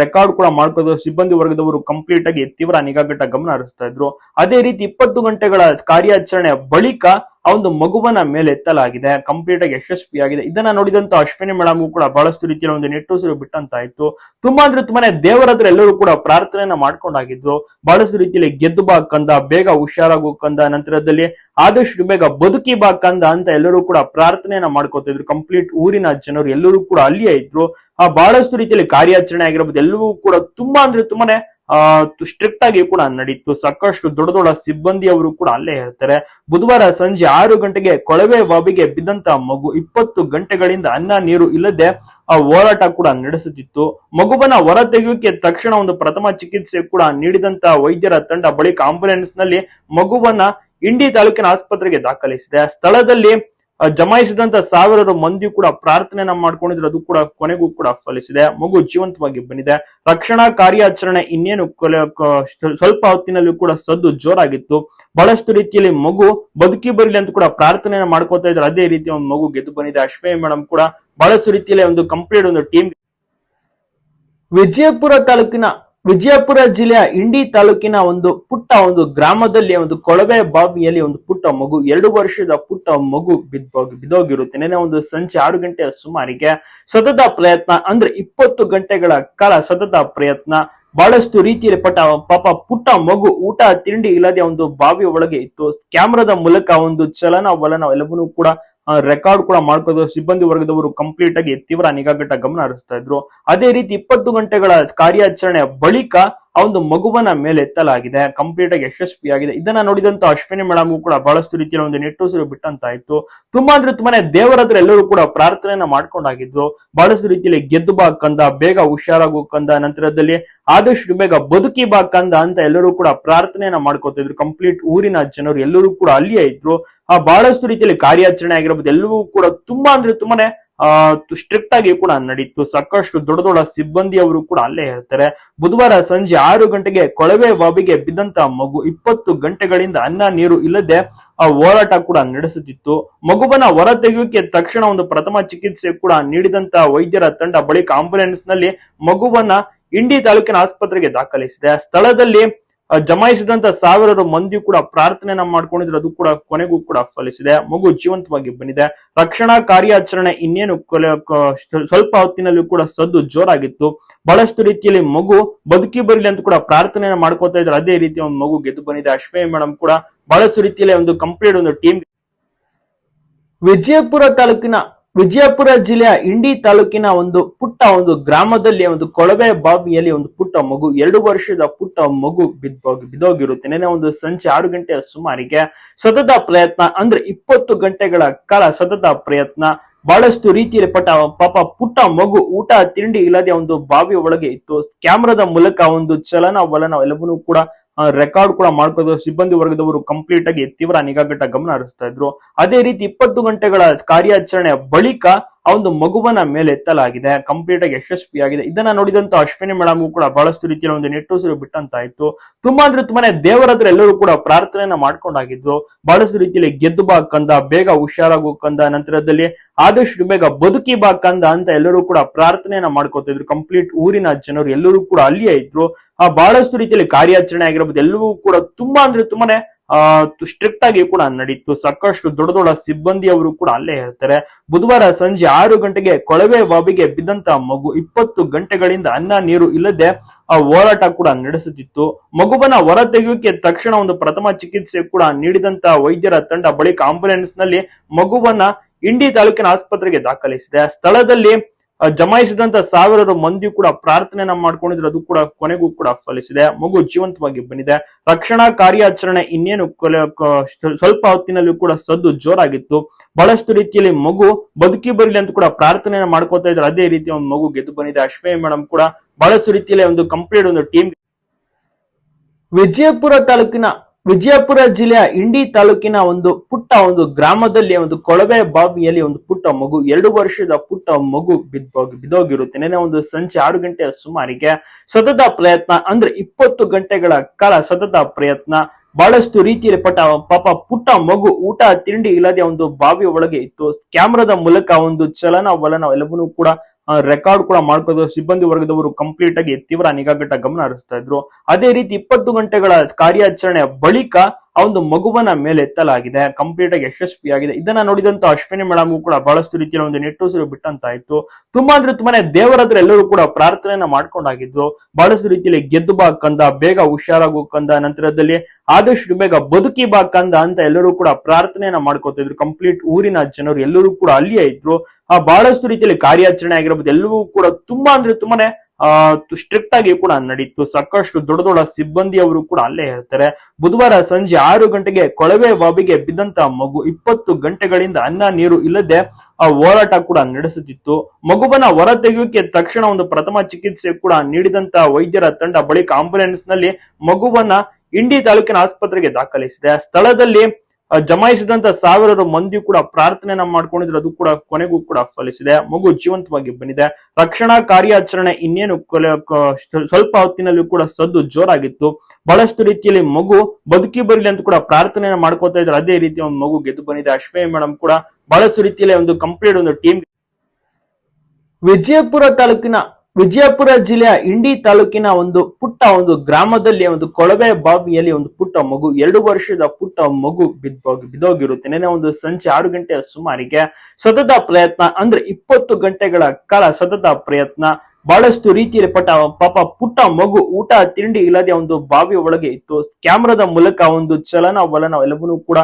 ರೆಕಾರ್ಡ್ ಕೂಡ ಮಾಡ್ಕೋದು ಸಿಬ್ಬಂದಿ ವರ್ಗದವರು ಕಂಪ್ಲೀಟ್ ಆಗಿ ತೀವ್ರ ನಿಗಾಘಟ ಗಮನ ಹರಿಸ್ತಾ ಇದ್ರು. ಅದೇ ರೀತಿ ಇಪ್ಪತ್ತು ಗಂಟೆಗಳ ಕಾರ್ಯಾಚರಣೆ ಬಳಿಕ ಆ ಒಂದು ಮಗುವನ್ನ ಮೇಲೆ ಎತ್ತಲಾಗಿದೆ ಕಂಪ್ಲೀಟ್ ಆಗಿ ಯಶಸ್ವಿಯಾಗಿದೆ. ಇದನ್ನ ನೋಡಿದಂತ ಅಶ್ವಿನಿ ಮೇಡಮ್ ಕೂಡ ಬಹಳಷ್ಟು ರೀತಿಯ ಒಂದು ನೆಟ್ಟುಸಿರು ಬಿಟ್ಟಂತಾಯ್ತು. ತುಂಬಾ ಅಂದ್ರೆ ತುಂಬಾನೇ ದೇವರ ಹತ್ರ ಎಲ್ಲರೂ ಕೂಡ ಪ್ರಾರ್ಥನೆಯನ್ನ ಮಾಡ್ಕೊಂಡಾಗಿದ್ರು. ಬಹಳಷ್ಟು ರೀತಿಯಲ್ಲಿ ಗೆದ್ದು ಬಾ ಕಂದ, ಬೇಗ ಹುಷಾರಾಗು ಕಂದ, ನಂತರದಲ್ಲಿ ಆದಷ್ಟು ಬೇಗ ಬದುಕಿ ಬಾ ಕಂದ ಅಂತ ಎಲ್ಲರೂ ಕೂಡ ಪ್ರಾರ್ಥನೆಯನ್ನ ಮಾಡ್ಕೋತಾ ಇದ್ರು. ಕಂಪ್ಲೀಟ್ ಊರಿನ ಜನರು ಎಲ್ಲರೂ ಕೂಡ ಅಲ್ಲಿಯೇ ಇದ್ರು. ಆ ಬಹಳಷ್ಟು ರೀತಿಯಲ್ಲಿ ಕಾರ್ಯಾಚರಣೆ ಆಗಿರ್ಬೋದು, ಎಲ್ಲವೂ ಕೂಡ ತುಂಬಾ ಅಂದ್ರೆ ತುಂಬಾನೇ ಸ್ಟ್ರಿಕ್ಟ್ ಆಗಿ ಕೂಡ ನಡೀತು. ಸಾಕಷ್ಟು ದೊಡ್ಡ ದೊಡ್ಡ ಸಿಬ್ಬಂದಿಯವರು ಕೂಡ ಅಲ್ಲೇ ಇರ್ತಾರೆ. ಬುಧವಾರ ಸಂಜೆ ಆರು ಗಂಟೆಗೆ ಕೊಳವೆ ಬಾವಿಗೆ ಬಿದ್ದಂತ ಮಗು ಇಪ್ಪತ್ತು ಗಂಟೆಗಳಿಂದ ಅನ್ನ, ನೀರು ಇಲ್ಲದೆ ಆ ಹೋರಾಟ ಕೂಡ ನಡೆಸುತ್ತಿತ್ತು. ಮಗುವನ್ನ ಹೊರ ತೆಗೆಯೋಕೆ ತಕ್ಷಣ ಒಂದು ಪ್ರಥಮ ಚಿಕಿತ್ಸೆ ಕೂಡ ನೀಡಿದಂತ ವೈದ್ಯರ ತಂಡ ಬಳಿಕ ಆಂಬುಲೆನ್ಸ್ನಲ್ಲಿ ಮಗುವನ್ನ ಇಂಡಿ ತಾಲೂಕಿನ ಆಸ್ಪತ್ರೆಗೆ ದಾಖಲಿಸಿದೆ. ಸ್ಥಳದಲ್ಲಿ ಜಮಾಯಿಸಿದಂತ ಸಾವಿರಾರು ಮಂದಿ ಕೂಡ ಪ್ರಾರ್ಥನೆಯನ್ನ ಮಾಡ್ಕೊಂಡಿದ್ರು. ಅದು ಕೂಡ ಕೊನೆಗೂ ಕೂಡ ಫಲಿಸಿದೆ. ಮಗು ಜೀವಂತವಾಗಿ ಬಂದಿದೆ. ರಕ್ಷಣಾ ಕಾರ್ಯಾಚರಣೆ ಇನ್ನೇನು ಸ್ವಲ್ಪ ಹೊತ್ತಿನಲ್ಲಿ ಕೂಡ ಸದ್ದು ಜೋರಾಗಿತ್ತು. ಬಹಳಷ್ಟು ರೀತಿಯಲ್ಲಿ ಮಗು ಬದುಕಿ ಬರಲಿ ಅಂತ ಕೂಡ ಪ್ರಾರ್ಥನೆಯನ್ನ ಮಾಡ್ಕೋತಾ ಇದ್ರು. ಅದೇ ರೀತಿ ಒಂದು ಮಗು ಗೆದ್ದು ಬಂದಿದೆ. ಅಶ್ವಯ್ ಮೇಡಮ್ ಕೂಡ ಬಹಳಷ್ಟು ರೀತಿಯಲ್ಲಿ ಒಂದು ಕಂಪ್ಲೀಟ್ ಒಂದು ಟೀಮ್ ವಿಜಯಪುರ ತಾಲೂಕಿನ ವಿಜಯಪುರ ಜಿಲ್ಲೆಯ ಇಂಡಿ ತಾಲೂಕಿನ ಒಂದು ಪುಟ್ಟ ಒಂದು ಗ್ರಾಮದಲ್ಲಿ ಒಂದು ಕೊಳವೆ ಬಾವಿಯಲ್ಲಿ ಒಂದು ಪುಟ್ಟ ಮಗು, ಎರಡು ವರ್ಷದ ಪುಟ್ಟ ಮಗು ಬಿದ್ದೋಗಿ ಬಿದ್ದೋಗಿರುತ್ತೆ ನೆನೆ ಒಂದು ಸಂಜೆ ಆರು ಗಂಟೆಯ ಸುಮಾರಿಗೆ ಸತತ ಪ್ರಯತ್ನ, ಅಂದ್ರೆ ಇಪ್ಪತ್ತು ಗಂಟೆಗಳ ಕಾಲ ಸತತ ಪ್ರಯತ್ನ. ಬಹಳಷ್ಟು ರೀತಿಯಲ್ಲಿ ಪಟ್ಟ ಪಾಪ ಪುಟ್ಟ ಮಗು ಊಟ, ತಿಂಡಿ ಇಲ್ಲದೆ ಒಂದು ಬಾವಿ ಒಳಗೆ ಇತ್ತು. ಕ್ಯಾಮ್ರಾದ ಮೂಲಕ ಒಂದು ಚಲನ ವಲನ ಎಲ್ಲವನ್ನೂ ಕೂಡ ರೆಕಾರ್ಡ್ ಕೂಡ ಮಾಡ್ಕೋದು ಸಿಬ್ಬಂದಿ ವರ್ಗದವರು ಕಂಪ್ಲೀಟ್ ಆಗಿ ತೀವ್ರ ನಿಗಾಘಟ ಗಮನ ಹರಿಸ್ತಾ ಇದ್ರು. ಅದೇ ರೀತಿ ಇಪ್ಪತ್ತು ಗಂಟೆಗಳ ಕಾರ್ಯಾಚರಣೆ ಬಳಿಕ ಆ ಒಂದು ಮಗುವನ್ನ ಮೇಲೆ ಎತ್ತಲಾಗಿದೆ ಕಂಪ್ಲೀಟ್ ಆಗಿ ಯಶಸ್ವಿಯಾಗಿದೆ. ಇದನ್ನ ನೋಡಿದಂತ ಅಶ್ವಿನಿ ಮೇಡಮ್ ಕೂಡ ಬಹಳಷ್ಟು ರೀತಿಯ ಒಂದು ನೆಟ್ಟುಸಿರು ಬಿಟ್ಟಂತಾಯ್ತು. ತುಂಬಾ ಅಂದ್ರೆ ತುಂಬಾನೇ ದೇವರ ಹತ್ರ ಎಲ್ಲರೂ ಕೂಡ ಪ್ರಾರ್ಥನೆಯನ್ನ ಮಾಡ್ಕೊಂಡಾಗಿದ್ರು. ಬಹಳಷ್ಟು ರೀತಿಯಲ್ಲಿ ಗೆದ್ದು ಬಾ ಕಂದ, ಬೇಗ ಹುಷಾರಾಗು ಕಂದ, ನಂತರದಲ್ಲಿ ಆದಷ್ಟು ಬೇಗ ಬದುಕಿ ಬಾ ಕಂದ ಅಂತ ಎಲ್ಲರೂ ಕೂಡ ಪ್ರಾರ್ಥನೆಯನ್ನ ಮಾಡ್ಕೋತಾ ಇದ್ರು. ಕಂಪ್ಲೀಟ್ ಊರಿನ ಜನರು ಎಲ್ಲರೂ ಕೂಡ ಅಲ್ಲಿಯೇ ಇದ್ರು. ಆ ಬಹಳಷ್ಟು ರೀತಿಯಲ್ಲಿ ಕಾರ್ಯಾಚರಣೆ ಆಗಿರ್ಬೋದು, ಎಲ್ಲವೂ ಕೂಡ ತುಂಬಾ ಅಂದ್ರೆ ತುಂಬಾನೇ ಸ್ಟ್ರಿಕ್ಟ್ ಆಗಿ ಕೂಡ ನಡೀತು. ಸಾಕಷ್ಟು ದೊಡ್ಡ ದೊಡ್ಡ ಸಿಬ್ಬಂದಿಯವರು ಕೂಡ ಅಲ್ಲೇ ಇರ್ತಾರೆ. ಬುಧವಾರ ಸಂಜೆ ಆರು ಗಂಟೆಗೆ ಕೊಳವೆ ಬಾವಿಗೆ ಬಿದ್ದಂತ ಮಗು ಇಪ್ಪತ್ತು ಗಂಟೆಗಳಿಂದ ಅನ್ನ, ನೀರು ಇಲ್ಲದೆ, ಆ, ಹೋರಾಟ ಕೂಡ ನಡೆಸುತ್ತಿತ್ತು. ಮಗುವನ್ನ ಹೊರ ತೆಗೆಯೋಕೆ ತಕ್ಷಣ ಒಂದು ಪ್ರಥಮ ಚಿಕಿತ್ಸೆ ಕೂಡ ನೀಡಿದಂತ ವೈದ್ಯರ ತಂಡ ಬಳಿಕ ಆಂಬುಲೆನ್ಸ್ನಲ್ಲಿ ಮಗುವನ್ನ ಇಂಡಿ ತಾಲೂಕಿನ ಆಸ್ಪತ್ರೆಗೆ ದಾಖಲಿಸಿದೆ. ಸ್ಥಳದಲ್ಲಿ ಜಮಾಯಿಸಿದಂತ ಸಾವಿರಾರು ಮಂದಿ ಕೂಡ ಪ್ರಾರ್ಥನೆಯನ್ನ ಮಾಡ್ಕೊಂಡಿದ್ರು. ಅದು ಕೂಡ ಕೊನೆಗೂ ಕೂಡ ಫಲಿಸಿದೆ. ಮಗು ಜೀವಂತವಾಗಿ ಬಂದಿದೆ. ರಕ್ಷಣಾ ಕಾರ್ಯಾಚರಣೆ ಇನ್ನೇನು ಸ್ವಲ್ಪ ಹೊತ್ತಿನಲ್ಲಿ ಕೂಡ ಸದ್ದು ಜೋರಾಗಿತ್ತು. ಬಹಳಷ್ಟು ರೀತಿಯಲ್ಲಿ ಮಗು ಬದುಕಿ ಬರಲಿ ಅಂತ ಕೂಡ ಪ್ರಾರ್ಥನೆಯನ್ನ ಮಾಡ್ಕೋತಾ ಇದ್ರು. ಅದೇ ರೀತಿ ಒಂದು ಮಗು ಗೆದ್ದು ಬಂದಿದೆ. ಅಶ್ವಿನಿ ಮೇಡಮ್ ಕೂಡ ಬಹಳಷ್ಟು ರೀತಿಯಲ್ಲಿ ಒಂದು ಕಂಪ್ಲೀಟ್ ಒಂದು ಟೀಮ್ ವಿಜಯಪುರ ತಾಲೂಕಿನ ವಿಜಯಪುರ ಜಿಲ್ಲೆಯ ಇಂಡಿ ತಾಲೂಕಿನ ಒಂದು ಪುಟ್ಟ ಒಂದು ಗ್ರಾಮದಲ್ಲಿ ಒಂದು ಕೊಳವೆ ಬಾವಿಯಲ್ಲಿ ಒಂದು ಪುಟ್ಟ ಮಗು, ಎರಡು ವರ್ಷದ ಪುಟ್ಟ ಮಗು ಬಿದ್ದೋಗಿ ಬಿದ್ದೋಗಿರುತ್ತೆ ನೆನೆ ಒಂದು ಸಂಜೆ ಆರು ಗಂಟೆಯ ಸುಮಾರಿಗೆ ಸತತ ಪ್ರಯತ್ನ, ಅಂದ್ರೆ ಇಪ್ಪತ್ತು ಗಂಟೆಗಳ ಕಾಲ ಸತತ ಪ್ರಯತ್ನ. ಬಹಳಷ್ಟು ರೀತಿಯಲ್ಲಿ ಪಟ್ಟ ಪಾಪ ಪುಟ್ಟ ಮಗು ಊಟ, ತಿಂಡಿ ಇಲ್ಲದೆ ಒಂದು ಬಾವಿ ಒಳಗೆ ಇತ್ತು. ಕ್ಯಾಮ್ರಾದ ಮೂಲಕ ಒಂದು ಚಲನ ವಲನ ಎಲ್ಲವನ್ನೂ ಕೂಡ ರೆಕಾರ್ಡ್ ಕೂಡ ಮಾಡ್ಕೋದು ಸಿಬ್ಬಂದಿ ವರ್ಗದವರು ಕಂಪ್ಲೀಟ್ ಆಗಿ ತೀವ್ರ ನಿಗಾಘಟ ಗಮನ ಹರಿಸ್ತಾ ಇದ್ರು. ಅದೇ ರೀತಿ ಇಪ್ಪತ್ತು ಗಂಟೆಗಳ ಕಾರ್ಯಾಚರಣೆ ಬಳಿಕ ಆ ಒಂದು ಮಗುವನ ಮೇಲೆ ಎತ್ತಲಾಗಿದೆ ಕಂಪ್ಲೀಟ್ ಆಗಿ ಯಶಸ್ವಿಯಾಗಿದೆ. ಇದನ್ನ ನೋಡಿದಂತ ಅಶ್ವಿನಿ ಮೇಡಮ್ಗೂ ಕೂಡ ಬಹಳಷ್ಟು ರೀತಿಯ ಒಂದು ನೆಟ್ಟುಸಿರು ಬಿಟ್ಟಂತಾಯ್ತು. ತುಂಬಾ ಅಂದ್ರೆ ತುಂಬಾನೇ ದೇವರ ಹತ್ರ ಎಲ್ಲರೂ ಕೂಡ ಪ್ರಾರ್ಥನೆಯನ್ನ ಮಾಡ್ಕೊಂಡಾಗಿದ್ರು. ಬಹಳಷ್ಟು ರೀತಿಯಲ್ಲಿ ಗೆದ್ದು ಬಾ ಕಂದ, ಬೇಗ ಹುಷಾರಾಗು ಕಂದ, ನಂತರದಲ್ಲಿ ಆದಷ್ಟು ಬೇಗ ಬದುಕಿ ಬಾ ಕಂದ ಅಂತ ಎಲ್ಲರೂ ಕೂಡ ಪ್ರಾರ್ಥನೆಯನ್ನ ಮಾಡ್ಕೋತಾ ಇದ್ರು. ಕಂಪ್ಲೀಟ್ ಊರಿನ ಜನರು ಎಲ್ಲರೂ ಕೂಡ ಅಲ್ಲಿಯೇ ಇದ್ರು. ಆ ಬಹಳಷ್ಟು ರೀತಿಯಲ್ಲಿ ಕಾರ್ಯಾಚರಣೆ ಆಗಿರಬಹುದು ಎಲ್ಲವೂ ಕೂಡ ತುಂಬಾ ಅಂದ್ರೆ ತುಂಬಾನೇ ಸ್ಟ್ರಿಕ್ಟ್ ಆಗಿ ಕೂಡ ನಡೀತು. ಸಾಕಷ್ಟು ದೊಡ್ಡ ದೊಡ್ಡ ಸಿಬ್ಬಂದಿಯವರು ಕೂಡ ಅಲ್ಲೇ ಇರ್ತಾರೆ. ಬುಧವಾರ ಸಂಜೆ ಆರು ಗಂಟೆಗೆ ಕೊಳವೆ ಬಾವಿಗೆ ಬಿದ್ದಂತ ಮಗು ಇಪ್ಪತ್ತು ಗಂಟೆಗಳಿಂದ ಅನ್ನ, ನೀರು ಇಲ್ಲದೆ, ಆ, ಹೋರಾಟ ಕೂಡ ನಡೆಸುತ್ತಿತ್ತು. ಮಗುವನ್ನ ಹೊರ ತೆಗೆಯೋಕೆ ತಕ್ಷಣ ಒಂದು ಪ್ರಥಮ ಚಿಕಿತ್ಸೆ ಕೂಡ ನೀಡಿದಂತ ವೈದ್ಯರ ತಂಡ ಬಳಿಕ ಆಂಬುಲೆನ್ಸ್ನಲ್ಲಿ ಮಗುವನ್ನ ಇಂಡಿ ತಾಲೂಕಿನ ಆಸ್ಪತ್ರೆಗೆ ದಾಖಲಿಸಿದೆ. ಸ್ಥಳದಲ್ಲಿ ಜಮಾಯಿಸಿದಂತ ಸಾವಿರಾರು ಮಂದಿ ಕೂಡ ಪ್ರಾರ್ಥನೆಯನ್ನ ಮಾಡ್ಕೊಂಡಿದ್ರು. ಅದು ಕೂಡ ಕೊನೆಗೂ ಕೂಡ ಫಲಿಸಿದೆ. ಮಗು ಜೀವಂತವಾಗಿ ಬಂದಿದೆ. ರಕ್ಷಣಾ ಕಾರ್ಯಾಚರಣೆ ಇನ್ನೇನು ಸ್ವಲ್ಪ ಹೊತ್ತಿನಲ್ಲಿ ಕೂಡ ಸದ್ದು ಜೋರಾಗಿತ್ತು. ಬಹಳಷ್ಟು ರೀತಿಯಲ್ಲಿ ಮಗು ಬದುಕಿ ಬರಲಿ ಅಂತ ಕೂಡ ಪ್ರಾರ್ಥನೆಯನ್ನ ಮಾಡ್ಕೋತಾ ಇದ್ರು. ಅದೇ ರೀತಿ ಒಂದು ಮಗು ಗೆದ್ದು ಬಂದಿದೆ. ಅಶ್ವಿನಿ ಮೇಡಮ್ ಕೂಡ ಬಹಳಷ್ಟು ರೀತಿಯಲ್ಲಿ ಒಂದು ಕಂಪ್ಲೀಟ್ ಒಂದು ಟೀಮ್ ವಿಜಯಪುರ ತಾಲೂಕಿನ ವಿಜಯಪುರ ಜಿಲ್ಲೆಯ ಇಂಡಿ ತಾಲೂಕಿನ ಒಂದು ಪುಟ್ಟ ಒಂದು ಗ್ರಾಮದಲ್ಲಿ ಒಂದು ಕೊಳವೆ ಬಾವಿಯಲ್ಲಿ ಒಂದು ಪುಟ್ಟ ಮಗು, ಎರಡು ವರ್ಷದ ಪುಟ್ಟ ಮಗು ಬಿದ್ದ ಬಿದ್ದೋಗಿರುತ್ತೆ. ನೆನೆ ಒಂದು ಸಂಜೆ ಆರು ಗಂಟೆಯ ಸುಮಾರಿಗೆ ಸತತ ಪ್ರಯತ್ನ, ಅಂದ್ರೆ ಇಪ್ಪತ್ತು ಗಂಟೆಗಳ ಕಾಲ ಸತತ ಪ್ರಯತ್ನ, ಬಹಳಷ್ಟು ರೀತಿಯಲ್ಲಿ ಪಟ್ಟ ಪಾಪ ಪುಟ್ಟ ಮಗು ಊಟ, ತಿಂಡಿ ಇಲ್ಲದೆ ಒಂದು ಬಾವಿ ಒಳಗೆ ಇತ್ತು. ಕ್ಯಾಮ್ರಾದ ಮೂಲಕ ಒಂದು ಚಲನ ವಲನ ಎಲ್ಲವನ್ನೂ ಕೂಡ ರೆಕಾರ್ಡ್ ಕೂಡ ಮಾಡ್ಕೋದು ಸಿಬ್ಬಂದಿ ವರ್ಗದವರು ಕಂಪ್ಲೀಟ್ ಆಗಿ ತೀವ್ರ ನಿಗಾಗಟ್ಟ ಗಮನ ಹರಿಸ್ತಾ ಇದ್ರು. ಅದೇ ರೀತಿ ಇಪ್ಪತ್ತು ಗಂಟೆಗಳ ಕಾರ್ಯಾಚರಣೆ ಬಳಿಕ ಆ ಒಂದು ಮಗುವನ್ನ ಮೇಲೆ ಎತ್ತಲಾಗಿದೆ ಕಂಪ್ಲೀಟ್ ಆಗಿ ಯಶಸ್ವಿಯಾಗಿದೆ. ಇದನ್ನ ನೋಡಿದಂತ ಅಶ್ವಿನಿ ಮೇಡಮ್ಗೂ ಕೂಡ ಬಹಳಷ್ಟು ರೀತಿಯ ಒಂದು ನೆಟ್ಟುಸಿರು ಬಿಟ್ಟಂತಾಯ್ತು. ತುಂಬಾ ಅಂದ್ರೆ ತುಂಬಾನೇ ದೇವರ ಹತ್ರ ಎಲ್ಲರೂ ಕೂಡ ಪ್ರಾರ್ಥನೆಯನ್ನ ಮಾಡ್ಕೊಂಡಾಗಿದ್ರು. ಬಹಳಷ್ಟು ರೀತಿಯಲ್ಲಿ ಗೆದ್ದು ಬಾ ಕಂದ, ಬೇಗ ಹುಷಾರಾಗು ಕಂದ, ನಂತರದಲ್ಲಿ ಆದಷ್ಟು ಬೇಗ ಬದುಕಿ ಬಾ ಕಂದ ಅಂತ ಎಲ್ಲರೂ ಕೂಡ ಪ್ರಾರ್ಥನೆಯನ್ನ ಮಾಡ್ಕೋತಾ ಇದ್ರು. ಕಂಪ್ಲೀಟ್ ಊರಿನ ಜನರು ಎಲ್ಲರೂ ಕೂಡ ಅಲ್ಲಿಯೇ ಇದ್ರು. ಆ ಬಹಳಷ್ಟು ರೀತಿಯಲ್ಲಿ ಕಾರ್ಯಾಚರಣೆ ಆಗಿರಬಹುದು ಎಲ್ಲವೂ ಕೂಡ ತುಂಬಾ ಅಂದ್ರೆ ತುಂಬಾನೇ ಸ್ಟ್ರಿಕ್ಟ್ ಆಗಿ ಕೂಡ ನಡೀತು. ಸಾಕಷ್ಟು ದೊಡ್ಡ ದೊಡ್ಡ ಸಿಬ್ಬಂದಿಯವರು ಕೂಡ ಅಲ್ಲೇ ಇರ್ತಾರೆ. ಬುಧವಾರ ಸಂಜೆ ಆರು ಗಂಟೆಗೆ ಕೊಳವೆ ಬಾವಿಗೆ ಬಿದ್ದಂತ ಮಗು ಇಪ್ಪತ್ತು ಗಂಟೆಗಳಿಂದ ಅನ್ನ, ನೀರು ಇಲ್ಲದೆ, ಆ, ಹೋರಾಟ ಕೂಡ ನಡೆಸುತ್ತಿತ್ತು. ಮಗುವನ್ನ ಹೊರ ತೆಗೆಯೋಕೆ ತಕ್ಷಣ ಒಂದು ಪ್ರಥಮ ಚಿಕಿತ್ಸೆ ಕೂಡ ನೀಡಿದಂತ ವೈದ್ಯರ ತಂಡ ಬಳಿಕ ಆಂಬುಲೆನ್ಸ್ನಲ್ಲಿ ಮಗುವನ್ನ ಇಂಡಿ ತಾಲೂಕಿನ ಆಸ್ಪತ್ರೆಗೆ ದಾಖಲಿಸಿದೆ. ಸ್ಥಳದಲ್ಲಿ ಜಮಾಯಿಸಿದಂತ ಸಾವಿರಾರು ಮಂದಿ ಕೂಡ ಪ್ರಾರ್ಥನೆಯನ್ನ ಮಾಡ್ಕೊಂಡಿದ್ರು. ಅದು ಕೂಡ ಕೊನೆಗೂ ಕೂಡ ಫಲಿಸಿದೆ. ಮಗು ಜೀವಂತವಾಗಿ ಬಂದಿದೆ. ರಕ್ಷಣಾ ಕಾರ್ಯಾಚರಣೆ ಇನ್ನೇನು ಸ್ವಲ್ಪ ಹೊತ್ತಿನಲ್ಲಿ ಕೂಡ ಸದ್ದು ಜೋರಾಗಿತ್ತು. ಬಹಳಷ್ಟು ರೀತಿಯಲ್ಲಿ ಮಗು ಬದುಕಿ ಬರಲಿ ಅಂತ ಕೂಡ ಪ್ರಾರ್ಥನೆಯನ್ನ ಮಾಡ್ಕೋತಾ ಇದ್ರು. ಅದೇ ರೀತಿ ಒಂದು ಮಗು ಗೆದ್ದು ಬಂದಿದೆ. ಅಶ್ವಿನಿ ಮೇಡಮ್ ಕೂಡ ಬಹಳಷ್ಟು ರೀತಿಯಲ್ಲಿ ಒಂದು ಕಂಪ್ಲೀಟ್ ಒಂದು ಟೀಮ್ ವಿಜಯಪುರ ತಾಲೂಕಿನ ವಿಜಯಪುರ ಜಿಲ್ಲೆಯ ಇಂಡಿ ತಾಲೂಕಿನ ಒಂದು ಪುಟ್ಟ ಒಂದು ಗ್ರಾಮದಲ್ಲಿ ಒಂದು ಕೊಳವೆ ಬಾವಿಯಲ್ಲಿ ಒಂದು ಪುಟ್ಟ ಮಗು, ಎರಡು ವರ್ಷದ ಪುಟ್ಟ ಮಗು ಬಿದ್ದ ಬಿದ್ದೋಗಿರುತ್ತೆ ನೆನೆ ಒಂದು ಸಂಜೆ ಆರು ಗಂಟೆಯ ಸುಮಾರಿಗೆ ಸತತ ಪ್ರಯತ್ನ, ಅಂದ್ರೆ ಇಪ್ಪತ್ತು ಗಂಟೆಗಳ ಕಾಲ ಸತತ ಪ್ರಯತ್ನ, ಬಹಳಷ್ಟು ರೀತಿಯಲ್ಲಿ ಪಟ್ಟ ಪಾಪ ಪುಟ್ಟ ಮಗು ಊಟ, ತಿಂಡಿ ಇಲ್ಲದೆ ಒಂದು ಬಾವಿ ಒಳಗೆ ಇತ್ತು. ಕ್ಯಾಮ್ರಾದ ಮೂಲಕ ಒಂದು ಚಲನ ವಲನ ಎಲ್ಲವನ್ನೂ ಕೂಡ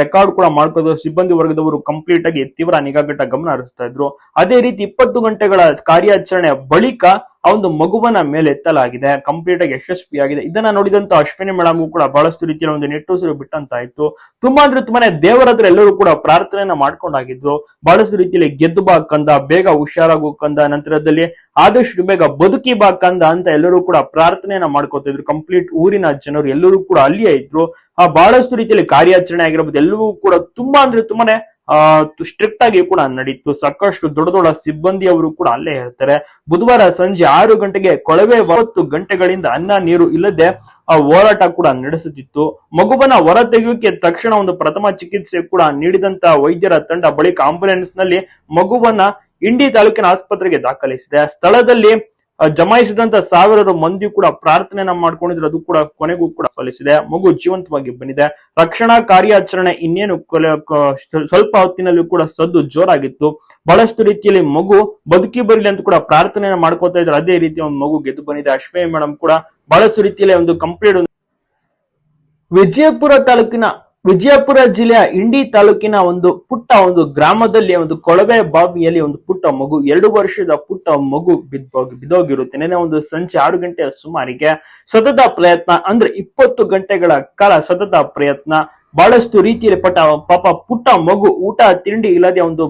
ರೆಕಾರ್ಡ್ ಕೂಡ ಮಾಡ್ಕೋದು ಸಿಬ್ಬಂದಿ ವರ್ಗದವರು ಕಂಪ್ಲೀಟ್ ಆಗಿ ತೀವ್ರ ನಿಗಾಗಟ್ಟ ಗಮನ ಹರಿಸ್ತಾ ಇದ್ರು. ಅದೇ ರೀತಿ ಇಪ್ಪತ್ತು ಗಂಟೆಗಳ ಕಾರ್ಯಾಚರಣೆ ಬಳಿಕ ಆ ಒಂದು ಮಗುವನ ಮೇಲೆ ಎತ್ತಲಾಗಿದೆ ಕಂಪ್ಲೀಟ್ ಆಗಿ ಯಶಸ್ವಿಯಾಗಿದೆ. ಇದನ್ನ ನೋಡಿದಂತ ಅಶ್ವಿನಿ ಮೇಡಮ್ಗೂ ಕೂಡ ಬಹಳಷ್ಟು ರೀತಿಯ ಒಂದು ನೆಟ್ಟುಸಿರು ಬಿಟ್ಟಂತಾಯ್ತು. ತುಂಬಾ ಅಂದ್ರೆ ತುಂಬಾನೇ ದೇವರ ಹತ್ರ ಎಲ್ಲರೂ ಕೂಡ ಪ್ರಾರ್ಥನೆಯನ್ನ ಮಾಡ್ಕೊಂಡಾಗಿದ್ರು. ಬಹಳಷ್ಟು ರೀತಿಯಲ್ಲಿ ಗೆದ್ದು ಬಾ ಕಂದ, ಬೇಗ ಹುಷಾರಾಗು ಕಂದ, ನಂತರದಲ್ಲಿ ಆದಷ್ಟು ಬೇಗ ಬದುಕಿ ಬಾ ಕಂದ ಅಂತ ಎಲ್ಲರೂ ಕೂಡ ಪ್ರಾರ್ಥನೆಯನ್ನ ಮಾಡ್ಕೋತಾ ಇದ್ರು. ಕಂಪ್ಲೀಟ್ ಊರಿನ ಜನರು ಎಲ್ಲರೂ ಕೂಡ ಅಲ್ಲಿಯೇ ಇದ್ರು. ಆ ಬಹಳಷ್ಟು ರೀತಿಯಲ್ಲಿ ಕಾರ್ಯಾಚರಣೆ ಆಗಿರಬಹುದು ಎಲ್ಲವೂ ಕೂಡ ತುಂಬಾ ಅಂದ್ರೆ ತುಂಬಾನೇ ಸ್ಟ್ರಿಕ್ಟ್ ಆಗಿ ಕೂಡ ನಡೀತು. ಸಾಕಷ್ಟು ದೊಡ್ಡ ದೊಡ್ಡ ಸಿಬ್ಬಂದಿಯವರು ಕೂಡ ಅಲ್ಲೇ ಇರ್ತಾರೆ. ಬುಧವಾರ ಸಂಜೆ ಆರು ಗಂಟೆಗೆ ಕೊಳವೆ ಒಂಬತ್ತು ಗಂಟೆಗಳಿಂದ ಅನ್ನ, ನೀರು ಇಲ್ಲದೆ, ಆ, ಹೋರಾಟ ಕೂಡ ನಡೆಸುತ್ತಿತ್ತು. ಮಗುವನ್ನ ಹೊರ ತೆಗೆಯೋಕೆ ತಕ್ಷಣ ಒಂದು ಪ್ರಥಮ ಚಿಕಿತ್ಸೆ ಕೂಡ ನೀಡಿದಂತ ವೈದ್ಯರ ತಂಡ ಬಳಿಕ ಆಂಬುಲೆನ್ಸ್ನಲ್ಲಿ ಮಗುವನ್ನ ಇಂಡಿ ತಾಲೂಕಿನ ಆಸ್ಪತ್ರೆಗೆ ದಾಖಲಿಸಿದೆ. ಸ್ಥಳದಲ್ಲಿ ಜಮಾಯಿಸಿದಂತ ಸಾವಿರಾರು ಮಂದಿ ಕೂಡ ಪ್ರಾರ್ಥನೆಯನ್ನ ಮಾಡ್ಕೊಂಡಿದ್ರು. ಅದು ಕೂಡ ಕೊನೆಗೂ ಕೂಡ ಫಲಿಸಿದೆ. ಮಗು ಜೀವಂತವಾಗಿ ಬಂದಿದೆ. ರಕ್ಷಣಾ ಕಾರ್ಯಾಚರಣೆ ಇನ್ನೇನು ಸ್ವಲ್ಪ ಹೊತ್ತಿನಲ್ಲಿ ಕೂಡ ಸದ್ದು ಜೋರಾಗಿತ್ತು. ಬಹಳಷ್ಟು ರೀತಿಯಲ್ಲಿ ಮಗು ಬದುಕಿ ಬರಲಿ ಅಂತ ಕೂಡ ಪ್ರಾರ್ಥನೆಯನ್ನ ಮಾಡ್ಕೋತಾ ಇದ್ರು. ಅದೇ ರೀತಿ ಒಂದು ಮಗು ಗೆದ್ದು ಬಂದಿದೆ. ಅಶ್ವೇ ಮೇಡಮ್ ಕೂಡ ಬಹಳಷ್ಟು ರೀತಿಯಲ್ಲಿ ಒಂದು ಕಂಪ್ಲೀಟ್ ವಿಜಯಪುರ ತಾಲೂಕಿನ ವಿಜಯಪುರ ಜಿಲ್ಲೆಯ ಇಂಡಿ ತಾಲೂಕಿನ ಒಂದು ಪುಟ್ಟ ಒಂದು ಗ್ರಾಮದಲ್ಲಿ ಒಂದು ಕೊಳವೆ ಬಾವಿಯಲ್ಲಿ ಒಂದು ಪುಟ್ಟ ಮಗು, ಎರಡು ವರ್ಷದ ಪುಟ್ಟ ಮಗು ಬಿದ್ದೋಗಿ ಬಿದ್ದೋಗಿರುತ್ತೆ. ನೆನೆ ಒಂದು ಸಂಜೆ ಆರು ಗಂಟೆಯ ಸುಮಾರಿಗೆ ಸತತ ಪ್ರಯತ್ನ, ಅಂದ್ರೆ ಇಪ್ಪತ್ತು ಗಂಟೆಗಳ ಕಾಲ ಸತತ ಪ್ರಯತ್ನ. ಬಹಳಷ್ಟು ರೀತಿಯಲ್ಲಿ ಪಟ್ಟ ಪಾಪ ಪುಟ್ಟ ಮಗು ಊಟ, ತಿಂಡಿ ಇಲ್ಲದೆ ಒಂದು